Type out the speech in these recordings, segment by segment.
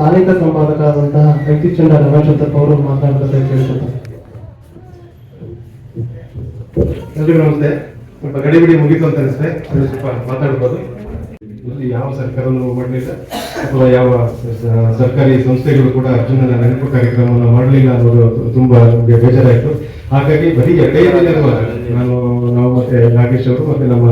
ಸ್ಥಾನಿಕ ಸಂಪಾದಕರಾದಂತಹ ಚಂದ್ರ ರಮೇಶಂತಪ್ಪ ಅವರು ಮಾತನಾಡಬೇಕಾಗಿ ಕೇಳಿಕೊಳ್ತಾರೆ ಎಲ್ರಿಗೂ ನಮಸ್ತೆ. ಸ್ವಲ್ಪ ಗಡಿಬಿಡಿ ಮುಗಿತು ಅಂತ ಅನಿಸುತ್ತೆ ಅದು ಸ್ವಲ್ಪ ಮಾತಾಡ್ಬೋದು. ಯಾವ ಸರ್ಕಾರನೂ ಮಾಡಲಿಲ್ಲ ಅಥವಾ ಯಾವ ಸರ್ಕಾರಿ ಸಂಸ್ಥೆಗಳು ಕೂಡ ಅರ್ಜುನನ ನೆನಪು ಕಾರ್ಯಕ್ರಮವನ್ನು ಮಾಡಲಿಲ್ಲ ಅನ್ನೋದು ತುಂಬಾ ನಮಗೆ ಬೇಜಾರಾಯಿತು. ಹಾಗಾಗಿ ಬರೀ ದಿನ ನಾನು, ನಾವು ಮತ್ತೆ ನಾಗೇಶ್ ಅವರು ಮತ್ತೆ ನಮ್ಮ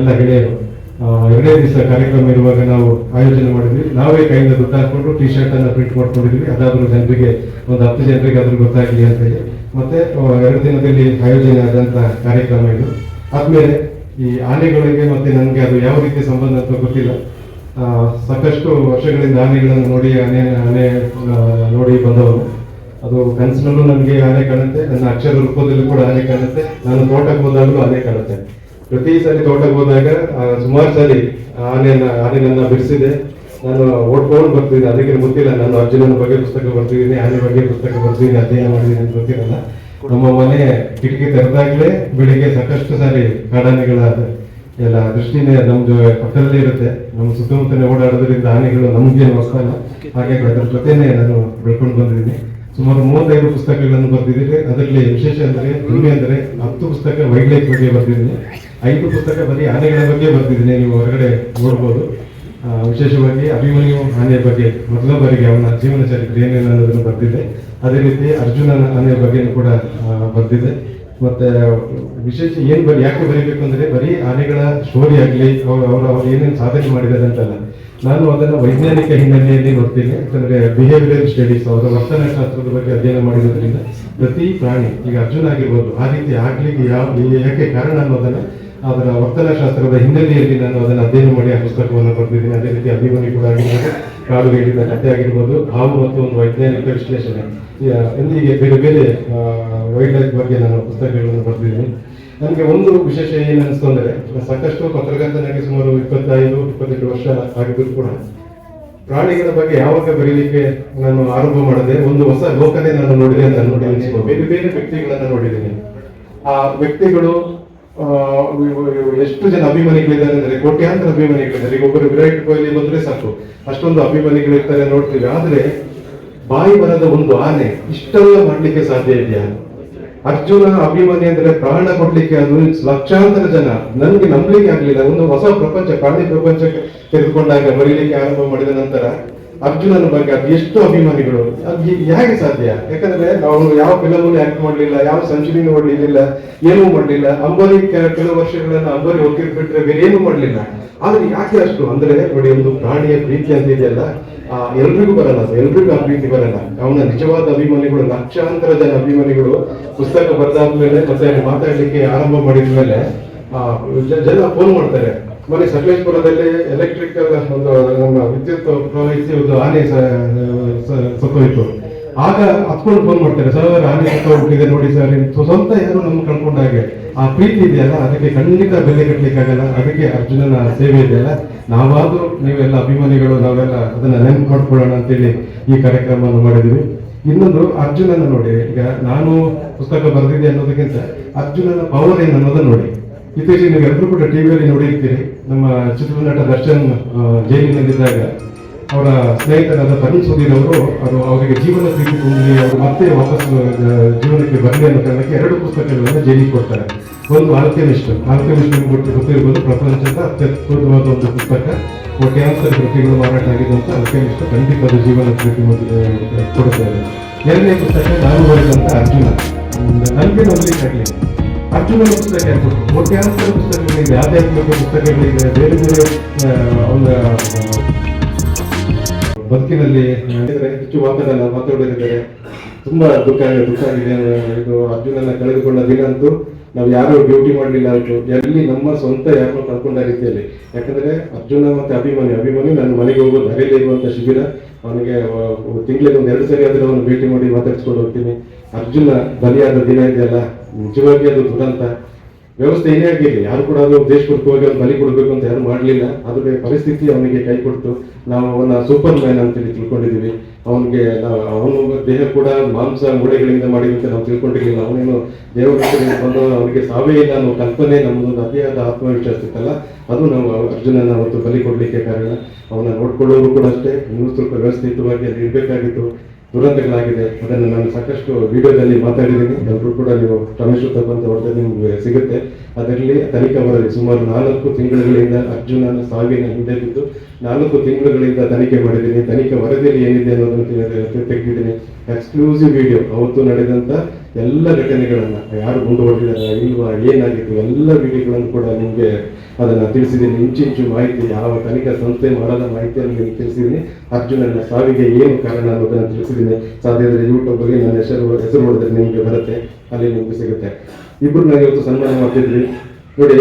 ಎಲ್ಲ ಗೆಳೆಯರು ಆ, ಎರಡೇ ದಿವಸ ಕಾರ್ಯಕ್ರಮ ಇರುವಾಗ ನಾವು ಆಯೋಜನೆ ಮಾಡಿದ್ವಿ. ನಾವೇ ಕೈಯಿಂದ ಹಾಕೊಂಡು ಟಿ ಶರ್ಟ್ ಅನ್ನ ಪ್ರಿಂಟ್ ಮಾಡ್ಕೊಂಡಿದ್ವಿ. ಅದಾದ್ರೂ ಜನರಿಗೆ ಒಂದು ಹತ್ತು ಜನರಿಗೆ ಅದ್ರ ಗೊತ್ತಾಗಲಿ ಅಂತ ಹೇಳಿ. ಮತ್ತೆ ಎರಡು ದಿನದಲ್ಲಿ ಆಯೋಜನೆ ಆದಂತ ಕಾರ್ಯಕ್ರಮ ಇದು. ಆದ್ಮೇಲೆ ಈ ಆನೆಗಳಿಗೆ ಮತ್ತೆ ನನಗೆ ಅದು ಯಾವ ರೀತಿ ಸಂಬಂಧ ಅಂತ ಗೊತ್ತಿಲ್ಲ. ಸಾಕಷ್ಟು ವರ್ಷಗಳಿಂದ ಆನೆಗಳನ್ನು ನೋಡಿ ಆನೆ ಆನೆ ನೋಡಿ ಬಂದವರು ಅದು ಕನಸಿನಲ್ಲೂ ನನಗೆ ಆನೆ ಕಾಣುತ್ತೆ. ನನ್ನ ಅಕ್ಷರ ರೂಪದಲ್ಲೂ ಕೂಡ ಆನೆ ಕಾಣುತ್ತೆ. ನಾನು ತೋಟಕ್ಕೆ ಹೋದಾಗಲೂ ಆನೆ ಕಾಣುತ್ತೆ. ಪ್ರತಿ ಸಲ ತೋಟಕ್ಕೆ ಹೋದಾಗ ಸುಮಾರು ಸಾರಿ ಆನೆಯನ್ನ ಆನೆಗಳನ್ನ ಬಿಡಿಸಿದೆ. ನಾನು ಓಡ್ಕೊಂಡು ಬರ್ತಿದ್ದೆ. ಅದಕ್ಕೆ ಗೊತ್ತಿಲ್ಲ. ನಾನು ಅರ್ಜುನನ ಬಗ್ಗೆ ಪುಸ್ತಕ ಬರ್ತಿದ್ದೀನಿ ಆನೆ ಬಗ್ಗೆ ಪುಸ್ತಕ ಬರ್ತಿದ್ದೀನಿ ಅಧ್ಯಯನ ಮಾಡಿದ್ದೀನಿ ಅಂತ ಗೊತ್ತಿರಲ್ಲ. ನಮ್ಮ ಮನೆ ಕಿಟಕಿ ತೆರೆದಾಗಲೇ ಬೆಳಿಗ್ಗೆ ಸಾಕಷ್ಟು ಸಾರಿ ಕಾಡಾನೆಗಳ ಎಲ್ಲ ದೃಷ್ಟಿನೇ ನಮ್ದು ಪಕ್ಕದಲ್ಲೇ ಇರುತ್ತೆ. ನಮ್ಮ ಸುತ್ತಮುತ್ತಲೇ ಓಡಾಡೋದ್ರಿಂದ ಆನೆಗಳು ನಮ್ಗೆ ಹೊಸ ಹಾಗೆ ಅದ್ರ ಜೊತೆನೆ ನಾನು ಬೆಳ್ಕೊಂಡು ಬಂದಿದ್ದೀನಿ. ಸುಮಾರು ಮೂವತ್ತೈದು ಪುಸ್ತಕಗಳನ್ನು ಬರ್ತಿದ್ದೀನಿ ಅದರಲ್ಲಿ ವಿಶೇಷ ಅಂದರೆ ಹೆಮ್ಮೆ ಅಂದರೆ ಹತ್ತು ಪುಸ್ತಕ ವೈಲ್ಡ್ ಲೈಫ್ ಬಗ್ಗೆ ಬರೆದಿದ್ದೀನಿ. ಐದು ಪುಸ್ತಕ ಬರೀ ಆನೆಗಳ ಬಗ್ಗೆ ಬರೆದಿದ್ದೀನಿ. ನೀವು ಹೊರಗಡೆ ನೋಡ್ಬೋದು. ವಿಶೇಷವಾಗಿ ಅಭಿಮನ್ಯು ಆನೆಯ ಬಗ್ಗೆ ಮೊದಲ ಬಾರಿಗೆ ಅವನ ಜೀವನ ಚರಿತ್ರೆ ಏನೇನು ಅನ್ನೋದನ್ನು ಬರ್ತಿದೆ ಅದೇ ರೀತಿ ಅರ್ಜುನನ ಆನೆಯ ಬಗ್ಗೆನೂ ಕೂಡ ಬರೆದಿದೆ ಮತ್ತೆ ವಿಶೇಷ ಏನು ಬರೀ ಯಾಕೆ ಬರೀಬೇಕು ಅಂದರೆ ಬರೀ ಆನೆಗಳ ಸ್ಟೋರಿ ಆಗಲಿ ಅವರು ಅವ್ರು ಏನೇನು ಸಾಧನೆ ಮಾಡಿದ್ದಾರೆ ಅಂತಲ್ಲ. ನಾನು ಅದನ್ನು ವೈಜ್ಞಾನಿಕ ಹಿನ್ನೆಲೆಯಲ್ಲಿ ನೋಡ್ತೀನಿ. ಯಾಕಂದ್ರೆ ಬಿಹೇವಿಯರ್ ಸ್ಟಡೀಸ್ ಅವರ ವರ್ತನ ಶಾಸ್ತ್ರದ ಬಗ್ಗೆ ಅಧ್ಯಯನ ಮಾಡಿರೋದ್ರಿಂದ ಪ್ರತಿ ಪ್ರಾಣಿ, ಈಗ ಅರ್ಜುನ ಆಗಿರ್ಬೋದು, ಆ ರೀತಿ ಆಗ್ಲಿಕ್ಕೆ ಯಾವ ಯಾಕೆ ಕಾರಣ ಅನ್ನೋದನ್ನ ಅದರ ವರ್ತನ ಶಾಸ್ತ್ರದ ಹಿನ್ನೆಲೆಯಲ್ಲಿ ನಾನು ಅದನ್ನು ಅಧ್ಯಯನ ಮಾಡಿ ಆ ಪುಸ್ತಕವನ್ನು ಬರೆದಿದ್ದೀನಿ. ಅದೇ ರೀತಿ ಅಭಿಮಾನಿ ಕೂಡ ಆಗಿರ್ಬೋದು, ಕಾಡು ಹೇಳಿದ ಕಥೆ ಆಗಿರ್ಬೋದು, ಹಾವು ಮತ್ತು ಒಂದು ವೈಜ್ಞಾನಿಕ ವಿಶ್ಲೇಷಣೆ. ಹೀಗೆ ಬೇರೆ ಬೇರೆ ವೈಲ್ಡ್ ಲೈಫ್ ಬಗ್ಗೆ ನಾನು ಪುಸ್ತಕಗಳನ್ನು ಬರೆದಿದ್ದೀನಿ. ನನಗೆ ಒಂದು ವಿಶೇಷ ಏನು ಅನಿಸ್ತು ಅಂದರೆ ಸಾಕಷ್ಟು ಪತ್ರಕರ್ತನಾಗಿ ಸುಮಾರು ಇಪ್ಪತ್ತೈದು, ಇಪ್ಪತ್ತೆಂಟು ವರ್ಷ ಆಗಿದ್ರು ಕೂಡ, ಪ್ರಾಣಿಗಳ ಬಗ್ಗೆ ಯಾವಾಗ ಬರೀಲಿಕ್ಕೆ ನಾನು ಆರಂಭ ಮಾಡಿದೆ, ಒಂದು ಹೊಸ ಲೋಕನೇ ನಾನು ನೋಡಿದೆ ಅಂತ ನೋಡಿ ಅನಿಸ್ಬೋದು ಬೇರೆ ಬೇರೆ ವ್ಯಕ್ತಿಗಳನ್ನ ನೋಡಿದ್ದೀನಿ. ಆ ವ್ಯಕ್ತಿಗಳು ಎಷ್ಟು ಜನ ಅಭಿಮಾನಿಗಳಿದ್ದಾರೆ ಅಂದರೆ, ಕೋಟ್ಯಾಂತರ ಅಭಿಮಾನಿಗಳಿದ್ದಾರೆ. ಈಗ ಒಬ್ಬರು ವಿರಾಟ್ ಕೊಹ್ಲಿ ಬಂದ್ರೆ ಸಾಕು. ಅಷ್ಟೊಂದು ಅಭಿಮಾನಿಗಳಿರ್ತಾರೆ ನೋಡ್ತೀವಿ. ಆದ್ರೆ, ಬಾಯಿ ಬರದ ಒಂದು ಆನೆ ಇಷ್ಟೆಲ್ಲ ಮಾಡ್ಲಿಕ್ಕೆ ಸಾಧ್ಯ ಇದೆಯಾ? ಅರ್ಜುನ ಅಭಿಮಾನಿ ಅಂದ್ರೆ ಪ್ರಾಣ ಕೊಡ್ಲಿಕ್ಕೆ ಅದು ಲಕ್ಷಾಂತರ ಜನ. ನನ್ಗೆ ನಂಬಲಿಕ್ಕೆ ಆಗ್ಲಿಲ್ಲ. ಒಂದು ಹೊಸ ಪ್ರಪಂಚ, ಪ್ರಾಣಿ ಪ್ರಪಂಚಕ್ಕೆ ತೆಗೆದುಕೊಂಡಾಗ ಬರೀಲಿಕ್ಕೆ ಆರಂಭ ಮಾಡಿದ ನಂತರ ಅರ್ಜುನನ ಬಗ್ಗೆ ಅದು ಎಷ್ಟು ಅಭಿಮಾನಿಗಳು. ಅದು ಹೀಗೆ ಸಾಧ್ಯ? ಯಾಕಂದ್ರೆ ಅವನು ಯಾವ ಫಿಲಮ್ ಆಕ್ಟ್ ಮಾಡ್ಲಿಲ್ಲ, ಯಾವ ಸೆಂಚುರಿ ಹೊಡ್ಲಿಲ್ಲ ಏನೂ ಮಾಡ್ಲಿಲ್ಲ. ಅಂಬರಿ ಕೆಲವು ವರ್ಷಗಳನ್ನ ಅಂಬರಿ ಹೋಗಿರ್ಬಿಟ್ರೆ ಬೇರೆ ಏನೂ ಮಾಡ್ಲಿಲ್ಲ. ಆದ್ರೆ ಯಾಕೆ ಅಷ್ಟು? ಅಂದ್ರೆ ನೋಡಿ, ಒಂದು ಪ್ರಾಣಿಯ ಪ್ರೀತಿ ಅಂತ ಇದೆಯಲ್ಲ. ಎಲ್ರಿಗೂ ಬರಲ್ಲ ಎಲ್ರಿಗೂ ಪ್ರೀತಿ ಬರಲ್ಲ. ಅವನ ನಿಜವಾದ ಅಭಿಮಾನಿಗಳು, ಲಕ್ಷಾಂತರ ಜನ ಅಭಿಮಾನಿಗಳು ಪುಸ್ತಕ ಬರೆದಾದ್ಮೇಲೆ ಮತ್ತೆ ಅಲ್ಲಿ ಮಾತಾಡ್ಲಿಕ್ಕೆ ಆರಂಭ ಮಾಡಿದ ಮೇಲೆ ಜನ ಫೋನ್ ಮಾಡ್ತಾರೆ. ಮನೆ ಸಕಲೇಶ್ಪುರದಲ್ಲಿ ಎಲೆಕ್ಟ್ರಿಕಲ್ ಒಂದು, ನಮ್ಮ ವಿದ್ಯುತ್ ಪ್ರವಹಿಸಿ ಒಂದು ಆನೆ ಸತ್ತೋಯ್ತು. ಆಗ ಹತ್ಕೊಂಡು ಫೋನ್ ಮಾಡ್ತಾರೆ, ಸರ್ ಆನೆ ಹುಟ್ಟಿದೆ ನೋಡಿ ಸರ್ ಸ್ವಂತ ಯಾರು ನಮ್ಗೆ ಕಳ್ಕೊಂಡ ಹಾಗೆ. ಆ ಪ್ರೀತಿ ಇದೆಯಲ್ಲ, ಅದಕ್ಕೆ ಖಂಡಿತ ಬೆಲೆ ಕಟ್ಟಲಿಕ್ಕಾಗಲ್ಲ ಅದಕ್ಕೆ ಅರ್ಜುನನ ಸೇವೆ ಇದೆಯಲ್ಲ. ನಾವಾದ್ರೂ ನೀವೆಲ್ಲ ಅಭಿಮಾನಿಗಳು, ನಾವೆಲ್ಲ ಅದನ್ನ ನೆನ್ಪು ಮಾಡ್ಕೊಳ್ಳೋಣ ಅಂತೇಳಿ ಈ ಕಾರ್ಯಕ್ರಮವನ್ನು ಮಾಡಿದ್ವಿ ಇನ್ನೊಂದು, ಅರ್ಜುನನ ನೋಡಿ. ಈಗ ನಾನು ಪುಸ್ತಕ ಬರೆದಿದ್ದೆ ಅನ್ನೋದಕ್ಕಿಂತ ಅರ್ಜುನನ ಪವರ್ ಏನು ಅನ್ನೋದನ್ನ ನೋಡಿ. ಇತ್ತೀಚೆಗೆ ನೀವು ಎಲ್ಲರೂ ಕೂಡ ಟಿವಿಯಲ್ಲಿ ನೋಡಿರ್ತೀರಿ. ನಮ್ಮ ಚಿತ್ರನಟ ದರ್ಶನ್ ಜೈಲಿನಲ್ಲಿದ್ದಾಗ. ಅವರ ಸ್ನೇಹಿತರಾದ ತರುಣ್ ಸುಧೀರ್ ಅವರು, ಅದು ಅವರಿಗೆ ಜೀವನ ತುಂಬಿ ಅವರು ಮತ್ತೆ ವಾಪಸ್ ಜೀವನಕ್ಕೆ ಬರಲಿ ಅನ್ನೋ ಕಾರಣಕ್ಕೆ ಎರಡು ಪುಸ್ತಕಗಳನ್ನು ಜೈಲಿ ಕೊಡ್ತಾರೆ. ಒಂದು ಆಲ್ಕೆಮಿಸ್ಟ್. ಆಲ್ಕೆಮಿಸ್ಟ್ ಕೊಟ್ಟು ಗೊತ್ತಿರ್ಬೋದು ಪ್ರಪಂಚದ ಅತ್ಯದ್ಭುತವಾದ ಒಂದು ಪುಸ್ತಕ. ಕೋಟ್ಯಾಂತರ ಕೃತಿಗಳು ಮಾರಾಟ ಆಗಿದ್ದಂತ ಆಲ್ಕೆಮಿಸ್ಟ್ ಖಂಡಿತ ಜೀವನ ಮೊದಲು ಕೊಡುತ್ತಾರೆ. ಎರಡನೇ ಪುಸ್ತಕ, ನಾನು ಬರೆದಂತ ಅರ್ಜುನ. ನನಗೆ ನಂಬಲಿಕ್ಕೆ ಆಗಲಿಲ್ಲ ಅರ್ಜುನ ಪುಸ್ತಕ ಕೊಟ್ಟರು? ಕೋಟ್ಯಾಂತರ ಪುಸ್ತಕಗಳಿದೆ ಆಧ್ಯಾತ್ಮಿಕ ಪುಸ್ತಕಗಳಿದೆ ಬೇರೆ ಬೇರೆ ಅವನ ಬದುಕಿನಲ್ಲಿ ಹೆಚ್ಚು ಮಾತಾಡಲ್ಲ ಮಾತಾಡೋದಿದ್ದಾರೆ ತುಂಬಾ ದುಃಖ ಆಗಿದೆ ದುಃಖ ಆಗಿದೆ ಇದು ಅರ್ಜುನನ್ನ ಕಳೆದುಕೊಂಡ ದಿನ ಅಂತೂ ನಾವು ಯಾರು ಡ್ಯೂಟಿ ಮಾಡಲಿಲ್ಲ ಅಂತ. ಎಲ್ಲಿ ನಮ್ಮ ಸ್ವಂತ ಯಾರನ್ನು ಕಳ್ಕೊಂಡ ರೀತಿಯಲ್ಲಿ. ಯಾಕಂದ್ರೆ ಅರ್ಜುನ ಮತ್ತೆ ಅಭಿಮಾನಿ ಅಭಿಮಾನಿ ನನ್ನ ಮನೆಗೆ ಹೋಗೋ ದಾರಿಯಲ್ಲಿ ಇರುವಂತ ಶಿಬಿರ. ಅವನಿಗೆ ತಿಂಗಳಿಗೆ ಒಂದು ಎರಡು ಸರಿ ಆದ್ರೆ ಅವನು ಭೇಟಿ ಮಾಡಿ ಮಾತಾಡಿಸ್ಕೊಂಡು ಹೋಗ್ತೀನಿ. ಅರ್ಜುನ ಬಲಿಯಾದ ದಿನ ಇದೆಯಲ್ಲ? ನಿಜವಾಗಿ ಅದು ದುರಂತ. ವ್ಯವಸ್ಥೆ ಏನೇ ಆಗಿರಲಿ, ಯಾರು ಕೂಡ ಅದು ಉದ್ದೇಶಪೂರ್ವಕವಾಗಿ ಅವ್ನು ಬಲಿ ಕೊಡಬೇಕು ಅಂತ ಯಾರು ಮಾಡಲಿಲ್ಲ. ಅದ್ರ ಪರಿಸ್ಥಿತಿ ಅವನಿಗೆ ಕೈ ಕೊಟ್ಟು ನಾವು ಅವನ ಸೂಪರ್ ಮ್ಯಾನ್ ಅಂತೇಳಿ ತಿಳ್ಕೊಂಡಿದ್ದೀವಿ. ಅವನಿಗೆ ನಾವು, ಅವನು ದೇಹ ಕೂಡ ಮಾಂಸ ಮೂಳೆಗಳಿಂದ ಮಾಡಿದಂತೆ ನಾವು ತಿಳ್ಕೊಂಡಿರ್ಲಿಲ್ಲ. ಅವನೇನು ದೇವರ ಬಂದು ಅವನಿಗೆ ಸಾವೇ ಇಲ್ಲ ಅನ್ನೋ ಕಲ್ಪನೆ ನಮ್ಮದೊಂದು ಅತಿಯಾದ ಆತ್ಮವಿಶ್ವಾಸ ಇತ್ತಲ್ಲ, ಅದು ನಾವು ಅರ್ಜುನನ ಅವತ್ತು ಬಲಿ ಕೊಡಲಿಕ್ಕೆ ಕಾರಣ. ಅವನ ನೋಡ್ಕೊಳ್ಳೋರು ಕೂಡ ಅಷ್ಟೇ. ಇನ್ನೂ ಸ್ವಲ್ಪ ವ್ಯವಸ್ಥಿತವಾಗಿ ಅಲ್ಲಿ ಇರಬೇಕಾಗಿತ್ತು. ದುರಂತಗಳಾಗಿದೆ. ಅದನ್ನು ನಾನು ಸಾಕಷ್ಟು ವಿಡಿಯೋದಲ್ಲಿ ಮಾತಾಡಿದ್ದೀನಿ. ಎಲ್ಲರೂ ಕೂಡ ನೀವು ರಮೇಶ್ ಹೊಡೆದ ನಿಮ್ಗೆ ಸಿಗುತ್ತೆ. ಅದರಲ್ಲಿ ತನಿಖಾ ವರದಿ ಸುಮಾರು ನಾಲ್ಕು ತಿಂಗಳುಗಳಿಂದ ಅರ್ಜುನನ ಸಾವಿನ ಹಿಂದೆ ಬಿದ್ದು ನಾಲ್ಕು ತಿಂಗಳುಗಳಿಂದ ತನಿಖೆ ಮಾಡಿದ್ದೀನಿ. ತನಿಖೆ ವರದಿಯಲ್ಲಿ ಏನಿದೆ ಅನ್ನೋದನ್ನು ತೆಗೆದಿದ್ದೀನಿ. ಎಕ್ಸ್ಕ್ಲೂಸಿವ್ ವಿಡಿಯೋ ಅವತ್ತು ನಡೆದಂತ ಎಲ್ಲ ಘಟನೆಗಳನ್ನ ಯಾರು ಗುಂಡು ಹೊಡೆದಾರ ಇಲ್ವಾ, ಏನಾಗಿತ್ತು, ಎಲ್ಲ ವಿಡಿಯೋಗಳನ್ನು ಕೂಡ ನಿಮಗೆ ಅದನ್ನ ತಿಳಿಸಿದ್ದೀನಿ. ಇಂಚಿಂಚು ಮಾಹಿತಿ, ಯಾವ ತನಿಖಾ ಸಂಸ್ಥೆ ಮಾಡದ ಮಾಹಿತಿಯನ್ನು ನಿಮಗೆ ತಿಳಿಸಿದ್ದೀನಿ. ಅರ್ಜುನನ ಸಾವಿಗೆ ಏನು ಕಾರಣ ಅನ್ನೋದನ್ನು ತಿಳಿಸಿದ್ದೀನಿ. ಸಾಧ್ಯ ಯೂಟ್ಯೂಬ್ ಅಲ್ಲಿ ನನ್ನ ಹೆಸರು ಹೆಸರು ನೋಡಿದ್ರೆ ನಿಮಗೆ ಬರುತ್ತೆ, ಅಲ್ಲಿ ನಿಮಗೆ ಸಿಗುತ್ತೆ. ಇಬ್ಬರನ್ನ ಇವತ್ತು ಸನ್ಮಾನ ಮಾಡ್ತಿದ್ವಿ. ನೋಡಿ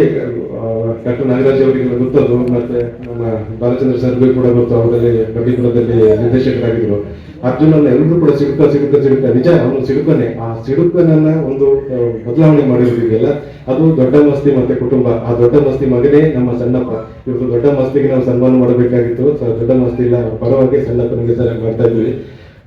ಡಾಕ್ಟರ್ ನಾಗರಾಜ್ ಅವರಿಗೆ ಗೊತ್ತದು ಮತ್ತೆ ನಮ್ಮ ಬಾಲಚಂದ್ರ ಸರ್ಗೂ ಕೂಡ ಗೊತ್ತು, ಅವರಲ್ಲಿ ಕಡ್ಡಿಪುರದಲ್ಲಿ ನಿರ್ದೇಶಕರಾಗಿದ್ರು. ಅರ್ಜುನ ಎಲ್ಲರೂ ಕೂಡ ಸಿಡುಕ ಸಿಡುಕ ಸಿಡುಕ ನಿಜ, ಅವನು ಸಿಡುಕನೆ ಆ ಸಿಡುಕನನ್ನ ಒಂದು ಬದಲಾವಣೆ ಮಾಡಿರೋದಿದೆಯಲ್ಲ, ಅದು ದೊಡ್ಡ ಮಸ್ತಿ ಮತ್ತೆ ಕುಟುಂಬ. ಆ ದೊಡ್ಡ ಮಸ್ತಿ ಮಗನೇ ನಮ್ಮ ಸಣ್ಣಪ್ಪ. ಇವತ್ತು ದೊಡ್ಡ ಮಸ್ತಿಗೆ ನಾವು ಸನ್ಮಾನ ಮಾಡಬೇಕಾಗಿತ್ತು. ದೊಡ್ಡ ಮಸ್ತಿ ಇಲ್ಲ, ಪರವಾಗಿ ಸಣ್ಣಪ್ಪನಿಗೆ ಸರ್ ಮಾಡ್ತಾ ಇದ್ವಿ.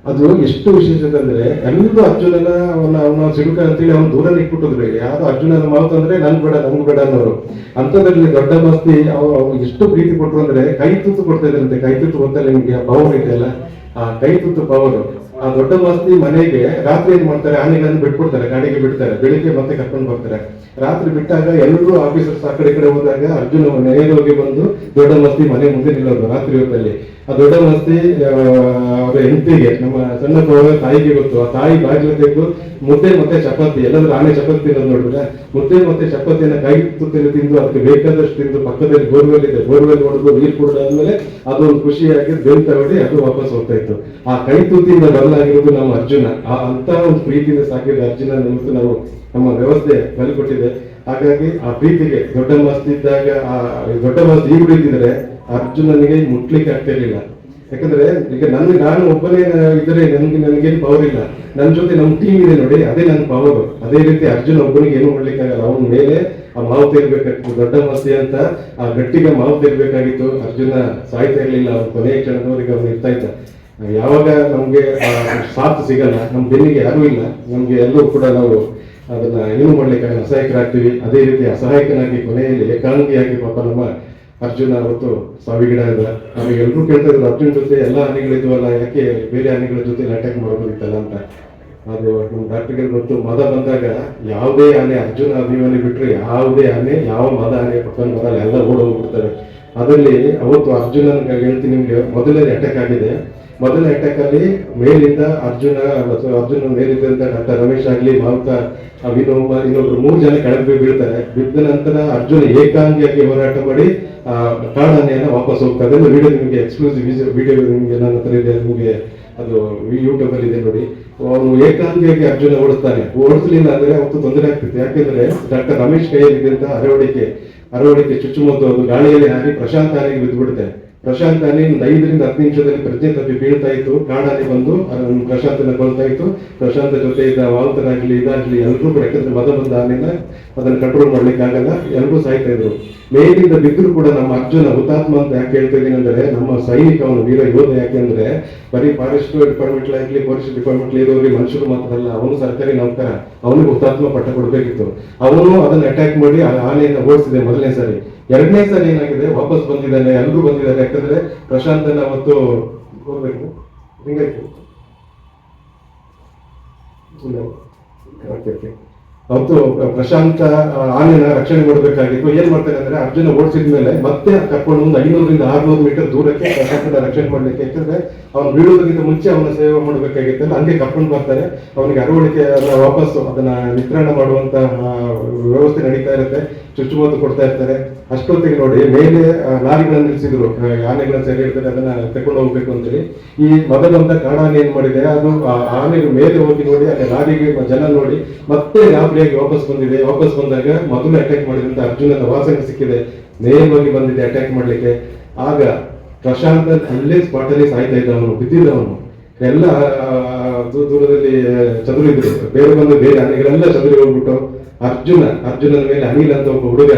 ಅದು ಎಷ್ಟು ವಿಶೇಷತೆ ಅಂದ್ರೆ ಎಲ್ಲರೂ ಅರ್ಜುನನ ಅವನ ಅವನ ಸಿಡುಕ ಅಂತೇಳಿ ಅವ್ನು ದೂರ ಇಟ್ಬಿಟ್ಟಿದ್ರು ಯಾರು ಅರ್ಜುನನ ಮಾತು ಅಂದ್ರೆ ನನ್ ಬೇಡ ನನ್ಗೆ ಬೇಡ ಅನ್ನೋರು. ಅಂತದ್ರಲ್ಲಿ ದೊಡ್ಡ ಮಸ್ತಿ ಅವ್ರು ಅವ್ ಎಷ್ಟು ಪ್ರೀತಿ ಕೊಟ್ರು ಅಂದ್ರೆ, ಕೈ ತುತ್ತು ಕೊಡ್ತಾ ಇದ್ರಂತೆ. ಕೈ ತುತ್ತು ಗೊತ್ತಲ್ಲ ನಿಮ್ಗೆ ಪವರ್ ಇದೆಯಲ್ಲ ಆ ಕೈ ತುತ್ತು ಪವರ್ ಆ ದೊಡ್ಡ ಮಸ್ತಿ ಮನೆಗೆ ರಾತ್ರಿ ಏನ್ ಮಾಡ್ತಾರೆ? ಆನೆಗಳನ್ನು ಬಿಟ್ಬಿಡ್ತಾರೆ, ಗಾಡಿಗೆ ಬಿಡ್ತಾರೆ, ಬೆಳಿಗ್ಗೆ ಮತ್ತೆ ಕರ್ಕೊಂಡು ಬರ್ತಾರೆ. ರಾತ್ರಿ ಬಿಟ್ಟಾಗ ಎಲ್ಲರೂ ಆಫೀಸರ್ಸ್ ಆ ಕಡೆ ಕಡೆ ಹೋದಾಗ ಅರ್ಜುನ ಹೋಗಿ ಬಂದು ದೊಡ್ಡ ಮಸ್ತಿ ಮನೆ ಮುಂದೆ ನಿಲ್ಲೋದು ರಾತ್ರಿ ಹೊತ್ತಲ್ಲಿ. ಆ ದೊಡ್ಡ ಮಸ್ತಿ ಅವರ ಹೆಂಡತಿಗೆ, ನಮ್ಮ ಸಣ್ಣ ತಾಯಿಗೆ ಗೊತ್ತು. ಆ ತಾಯಿ ಬಾಗಿಲು ತೆಗೆದು ಮುದ್ದೆ ಮತ್ತೆ ಚಪಾತಿ, ಎಲ್ಲಾದ್ರೂ ಆನೆ ಚಪಾತಿ ತಿನ್ನೋದು ನೋಡಿದ್ರೆ ಮುದ್ದೆ ಮತ್ತೆ ಚಪಾತಿಯನ್ನ ಕೈ ತುತ್ತಿನ ತಿಂದು ಅದಕ್ಕೆ ಬೇಕಾದಷ್ಟು ತಿಂದು ಪಕ್ಕದಲ್ಲಿ ಬೋರ್ವೆಲ್ ಇದೆ. ಬೋರ್ವೆಲ್ ಹೊಡೆದು ನೀರು ಕುಡಿದಾದ್ಮೇಲೆ ಅದು ಖುಷಿಯಾಗಿ ಬೆಂತ ಹೊಡಿ ಅದು ವಾಪಸ್ ಹೋಗ್ತಾ ಇತ್ತು. ಆ ಕೈ ಬದಲಾಗಿರೋದು ನಮ್ಮ ಅರ್ಜುನ. ಆ ಅಂತ ಒಂದು ಪ್ರೀತಿಯಿಂದ ಸಾಕಿದ ಅರ್ಜುನ ಇವತ್ತು ನಾವು ನಮ್ಮ ವ್ಯವಸ್ಥೆ ಬಲಿ ಕೊಟ್ಟಿದೆ ಹಾಗಾಗಿ ಆ ಪ್ರೀತಿಗೆ ದೊಡ್ಡ ಮಾಸ್ತಿದ್ದಾಗ ಆ, ದೊಡ್ಡ ಮಾಸ್ತಿ ಈ ಇದ್ದಿದ್ರೆ ಅರ್ಜುನನಿಗೆ ಮುಟ್ಲಿಕ್ಕೆ ಆಗ್ತಿರ್ಲಿಲ್ಲ ಯಾಕಂದ್ರೆ ಈಗ ನನ್ಗೆ ನಾನು ಒಬ್ಬನೇ ಇದ್ರೆ ನನ್ಗೆ, ನನಗೇನು ಪವರ್ ಇಲ್ಲ. ನನ್ನ ಜೊತೆ ನಮ್ಮ ಟೀಮ್ ಇದೆ ನೋಡಿ, ಅದೇ ನನ್ನ ಪವರ್ ಅದೇ ರೀತಿ ಅರ್ಜುನ್ ಒಬ್ಬನಿಗೆ ಏನು ಮಾಡ್ಲಿಕ್ಕಾಗಲ್ಲ. ಅವನ ಮೇಲೆ ಆ ಮಾವು ತೆರಬೇಕಾಗಿತ್ತು. ದೊಡ್ಡ ಮಸ್ತಿ ಅಂತ ಆ ಗಟ್ಟಿಗೆ ಮಾವು ತೆರಬೇಕಾಗಿತ್ತು. ಅರ್ಜುನ ಸಾಯ್ತಾ ಇರ್ಲಿಲ್ಲ. ಅವ್ನ ಕೊನೆಯ ಕ್ಷಣದವರೆಗೆ ಅವ್ನು ಇರ್ತಾ ಇದ್ದ. ಯಾವಾಗ ನಮಗೆ ಸಾಥ್ ಸಿಗಲ್ಲ ನಮ್ಮ ಬೆನ್ನಿಗೆ ಯಾರೂ ಇಲ್ಲ, ನಮಗೆ ಎಲ್ಲರೂ ಕೂಡ ನಾವು ಅದನ್ನ ಏನು ಮಾಡ್ಲಿಕ್ಕೆ ಅಸಹಾಯಕರಾಗ್ತೀವಿ. ಅದೇ ರೀತಿ ಅಸಹಾಯಕನಾಗಿ ಕೊನೆಯಲ್ಲಿ ಏಕಾಂಗಿಯಾಗಿ ಪಾಪ ನಮ್ಮ ಅರ್ಜುನ ಅವತ್ತು ಸಾವಿಗೀಡಾದ, ನಮಗೆ ಎಲ್ಲರೂ ಕೇಳ್ತಾ ಇದ್ರು, ಅರ್ಜುನ್ ಜೊತೆ ಎಲ್ಲ ಆನೆಗಳಿದ್ವಲ್ಲ ಯಾಕೆ ಬೇರೆ ಆನೆಗಳ ಜೊತೆ ಅಟ್ಯಾಕ್ ಮಾಡೋದಿತ್ತಲ್ಲ ಅಂತ. ಅದು ನಮ್ಮ ಡಾಕ್ಟರ್ಗೆ ಗೊತ್ತು. ಮದ ಬಂದಾಗ ಯಾವುದೇ ಆನೆ ಅರ್ಜುನ ಅಭಿಮಾನಿ ಬಿಟ್ಟರೆ ಯಾವುದೇ ಆನೆ ಯಾವ ಮದ ಆನೆ ಪಕ್ಕದ ಮದ ಎಲ್ಲ ಓಡ್ ಹೋಗ್ಬಿಡ್ತಾರೆ ಅದರಲ್ಲಿ ಅವತ್ತು ಅರ್ಜುನ ಹೇಳ್ತೀನಿ ನಿಮ್ಗೆ, ಮೊದಲನೇ ಅಟ್ಯಾಕ್ ಆಗಿದೆ. ಮೊದಲನೇ ಅಟ್ಯಾಕ್ ಅಲ್ಲಿ ಮೇಲಿಂದ ಅರ್ಜುನ, ಮತ್ತು ಅರ್ಜುನ ಮೇಲಿದ್ದಂತ ಡಾಕ್ಟರ್ ರಮೇಶ್ ಆಗ್ಲಿ ಭಾರತ ವಿನೋಬ ಇನ್ನೊಬ್ರು ಮೂರು ಜನ ಕೆಳಗೆ ಬೀಳ್ತಾರೆ. ಬಿದ್ದ ನಂತರ ಅರ್ಜುನ ಏಕಾಂಗಿಯಾಗಿ ಹೋರಾಟ ಮಾಡಿ, ಆ ಕಾಡಾನೆಯನ್ನ ವಾಪಸ್ ಹೋಗ್ತಾರೆ. ವಿಡಿಯೋ ನಿಮಗೆ ಎಕ್ಸ್ಕ್ಲೂಸಿವ್ ವಿಡಿಯೋ ನಿಮಗೆ ನನ್ನ ಹತ್ರ ಇದೆ, ನಿಮಗೆ ಅದು ಯೂಟ್ಯೂಬ್ ಅಲ್ಲಿ ಇದೆ ನೋಡಿ. ಅವನು ಏಕಾಂಗಿಯಾಗಿ ಅರ್ಜುನ ಓಡಿಸ್ತಾನೆ ಓಡಿಸ್ಲಿಲ್ಲ ಅಂದ್ರೆ ಅವತ್ತು ತೊಂದರೆ ಆಗ್ತಿತ್ತು. ಯಾಕೆಂದ್ರೆ ಡಾಕ್ಟರ್ ರಮೇಶ್ ಕೈಯಲ್ಲಿದ್ದಂತ ಅರವಳಿಕೆ ಅರವಳಿಕೆ ಚುಚ್ಚುಮದ್ದು ಅದು ಗಾಳಿಯಲ್ಲಿ ಹಾಕಿ ಪ್ರಶಾಂತ ಆನೆಗೆ ಬಿದ್ದುಬಿಡುತ್ತೆ. ಪ್ರಶಾಂತ ಆನೆ ಒಂದು ಐದರಿಂದ ಹತ್ತು ನಿಮಿಷದಲ್ಲಿ ಪ್ರಜ್ಞೆ ತಪ್ಪಿ ಬೀಳ್ತಾ ಇತ್ತು. ಕಾಡಾನೆ ಬಂದು ಪ್ರಶಾಂತನ ಕೊಲ್ತಾ ಇತ್ತು. ಪ್ರಶಾಂತ ಜೊತೆ ಇದ್ದ ವಾಲ್ತರಾಗ್ಲಿ ಇದಾಗ್ಲಿ ಎಲ್ಲರೂ ಕೂಡ ಯಾಕಂದ್ರೆ ಮದ ಬಂದ ಆನೆನ ಅದನ್ನ ಕಂಟ್ರೋಲ್ ಮಾಡ್ಲಿಕ್ಕೆ ಆಗಲ್ಲ. ಎಲ್ಲರೂ ಸಾಯ್ತಾ ಇದ್ರು. ಮೇಲಿಂದ ಬಿದ್ದರೂ ಕೂಡ ನಮ್ಮ ಅರ್ಜುನ ಹುತಾತ್ಮ ಅಂತ ಯಾಕೆ ಹೇಳ್ತಾ ನಮ್ಮ ಸೈನಿಕ ಅವನು ವೀರ ಯೋಧ ಯಾಕೆ ಅಂದ್ರೆ, ಬರೀ ಫಾರೆಸ್ಟ್ ಡಿಪಾರ್ಟ್ಮೆಂಟ್ ಆಗ್ಲಿ ಫಾರೆಸ್ಟ್ ಡಿಪಾರ್ಟ್ಮೆಂಟ್ ಇರೋರಿಗೆ ಮನುಷ್ಯರು ಮಾತ್ರ ಅವನು ಸರ್ಕಾರಿ ನೌಕರ, ಅವನಿಗೆ ಹುತಾತ್ಮ ಪಟ್ಟ ಕೊಡಬೇಕಿತ್ತು. ಅವನು ಅದನ್ನ ಅಟ್ಯಾಕ್ ಮಾಡಿ ಆ ಆನೆಯನ್ನ ಓಡಿಸಿದೆ ಮೊದಲನೇ ಸಾರಿ. ಎರಡನೇ ಸಾರಿ ಏನಾಗಿದೆ? ವಾಪಸ್ ಬಂದಿದ್ದಾನೆ ಎಲ್ಲರೂ ಬಂದಿದ್ದಾರೆ. ಯಾಕಂದ್ರೆ ಪ್ರಶಾಂತನ ಅವತ್ತು ಹೋಗ್ಬೇಕು. ಹಿಂಗಾಯ್ತು. ಕರೆಕ್ಟ್ ಓಕೆ ಅವತ್ತು ಪ್ರಶಾಂತ ಆನೆನ ರಕ್ಷಣೆ ಮಾಡಬೇಕಾಗಿತ್ತು ಏನ್ ಮಾಡ್ತಾರೆ ಅಂದ್ರೆ ಅರ್ಜುನ ಓಡಿಸಿದ ಮೇಲೆ ಮತ್ತೆ ಕರ್ಕೊಂಡು ಒಂದು ಐನೂರರಿಂದ ಆರ್ನೂರು ಮೀಟರ್ ದೂರಕ್ಕೆ ಪ್ರಶಾಂತನ ರಕ್ಷಣೆ ಮಾಡ್ಲಿಕ್ಕೆ. ಯಾಕಂದ್ರೆ ಅವ್ನು ಬೀಳೋದಕ್ಕಿಂತ ಮುಂಚೆ ಅವನ ಸೇವೆ ಮಾಡಬೇಕಾಗಿತ್ತು ಹಂಗೆ ಕರ್ಕೊಂಡು ಬರ್ತಾರೆ. ಅವನಿಗೆ ಅರವಳಿಕೆ ವಾಪಸ್ ಅದನ್ನ ವಿತರಣೆ ಮಾಡುವಂತ ವ್ಯವಸ್ಥೆ ನಡೀತಾ ಇರುತ್ತೆ, ಚುಚ್ಚುಮದ್ದು ಕೊಡ್ತಾ ಇರ್ತಾರೆ. ಅಷ್ಟೊತ್ತಿಗೆ ನೋಡಿ, ಮೇಲೆ ನಿಲ್ಲಿಸಿದ್ರು ನಿಲ್ಸಿದ್ರು ಆನೆಗಳನ್ನ ಸರಿ ಇರ್ತಾರೆ ಅದನ್ನ ತಗೊಂಡು ಹೋಗ್ಬೇಕು ಅಂತೇಳಿ. ಈ ಮೊದಲಂತ ಕಾಡಾನೆ ಏನ್ ಮಾಡಿದೆ, ಅದು ಆನೆಗೆ ಆನೆ ಮೇಲೆ ಹೋಗಿ ನೋಡಿ ಅಲ್ಲಿ ನಾರಿಗೆ ಜನ ನೋಡಿ, ಮತ್ತೆ ಗಾಬರಿಯಾಗಿ ವಾಪಸ್ ಬಂದಿದೆ. ವಾಪಸ್ ಬಂದಾಗ ಮೊದಲು ಅಟ್ಯಾಕ್ ಮಾಡಿದಂತ ಅರ್ಜುನನ ವಾಸನೆ ಸಿಕ್ಕಿದೆ. ನೇರವಾಗಿ ಬಂದಿದೆ ಅಟ್ಯಾಕ್ ಮಾಡ್ಲಿಕ್ಕೆ. ಆಗ ಪ್ರಶಾಂತ್ ಅಲ್ಲೇ ಸ್ಪಾಟಲ್ಲಿ ಸಾಯ್ತಾ ಇದ್ದವನು ಬಿದ್ದಿದ್ದ ಅವನು ಎಲ್ಲ ದೂರ ದೂರದಲ್ಲಿ ಚದುರಿದ್ರು ಬೇರೆ ಬಂದು ಬೇರೆ ಅನಿಗಳೆಲ್ಲ ಚದುರಿ ಹೋಗ್ಬಿಟ್ಟು ಅರ್ಜುನ, ಅರ್ಜುನನ ಮೇಲೆ ಅನಿಲ್ ಅಂತ ಒಬ್ಬ ಹುಡುಗ,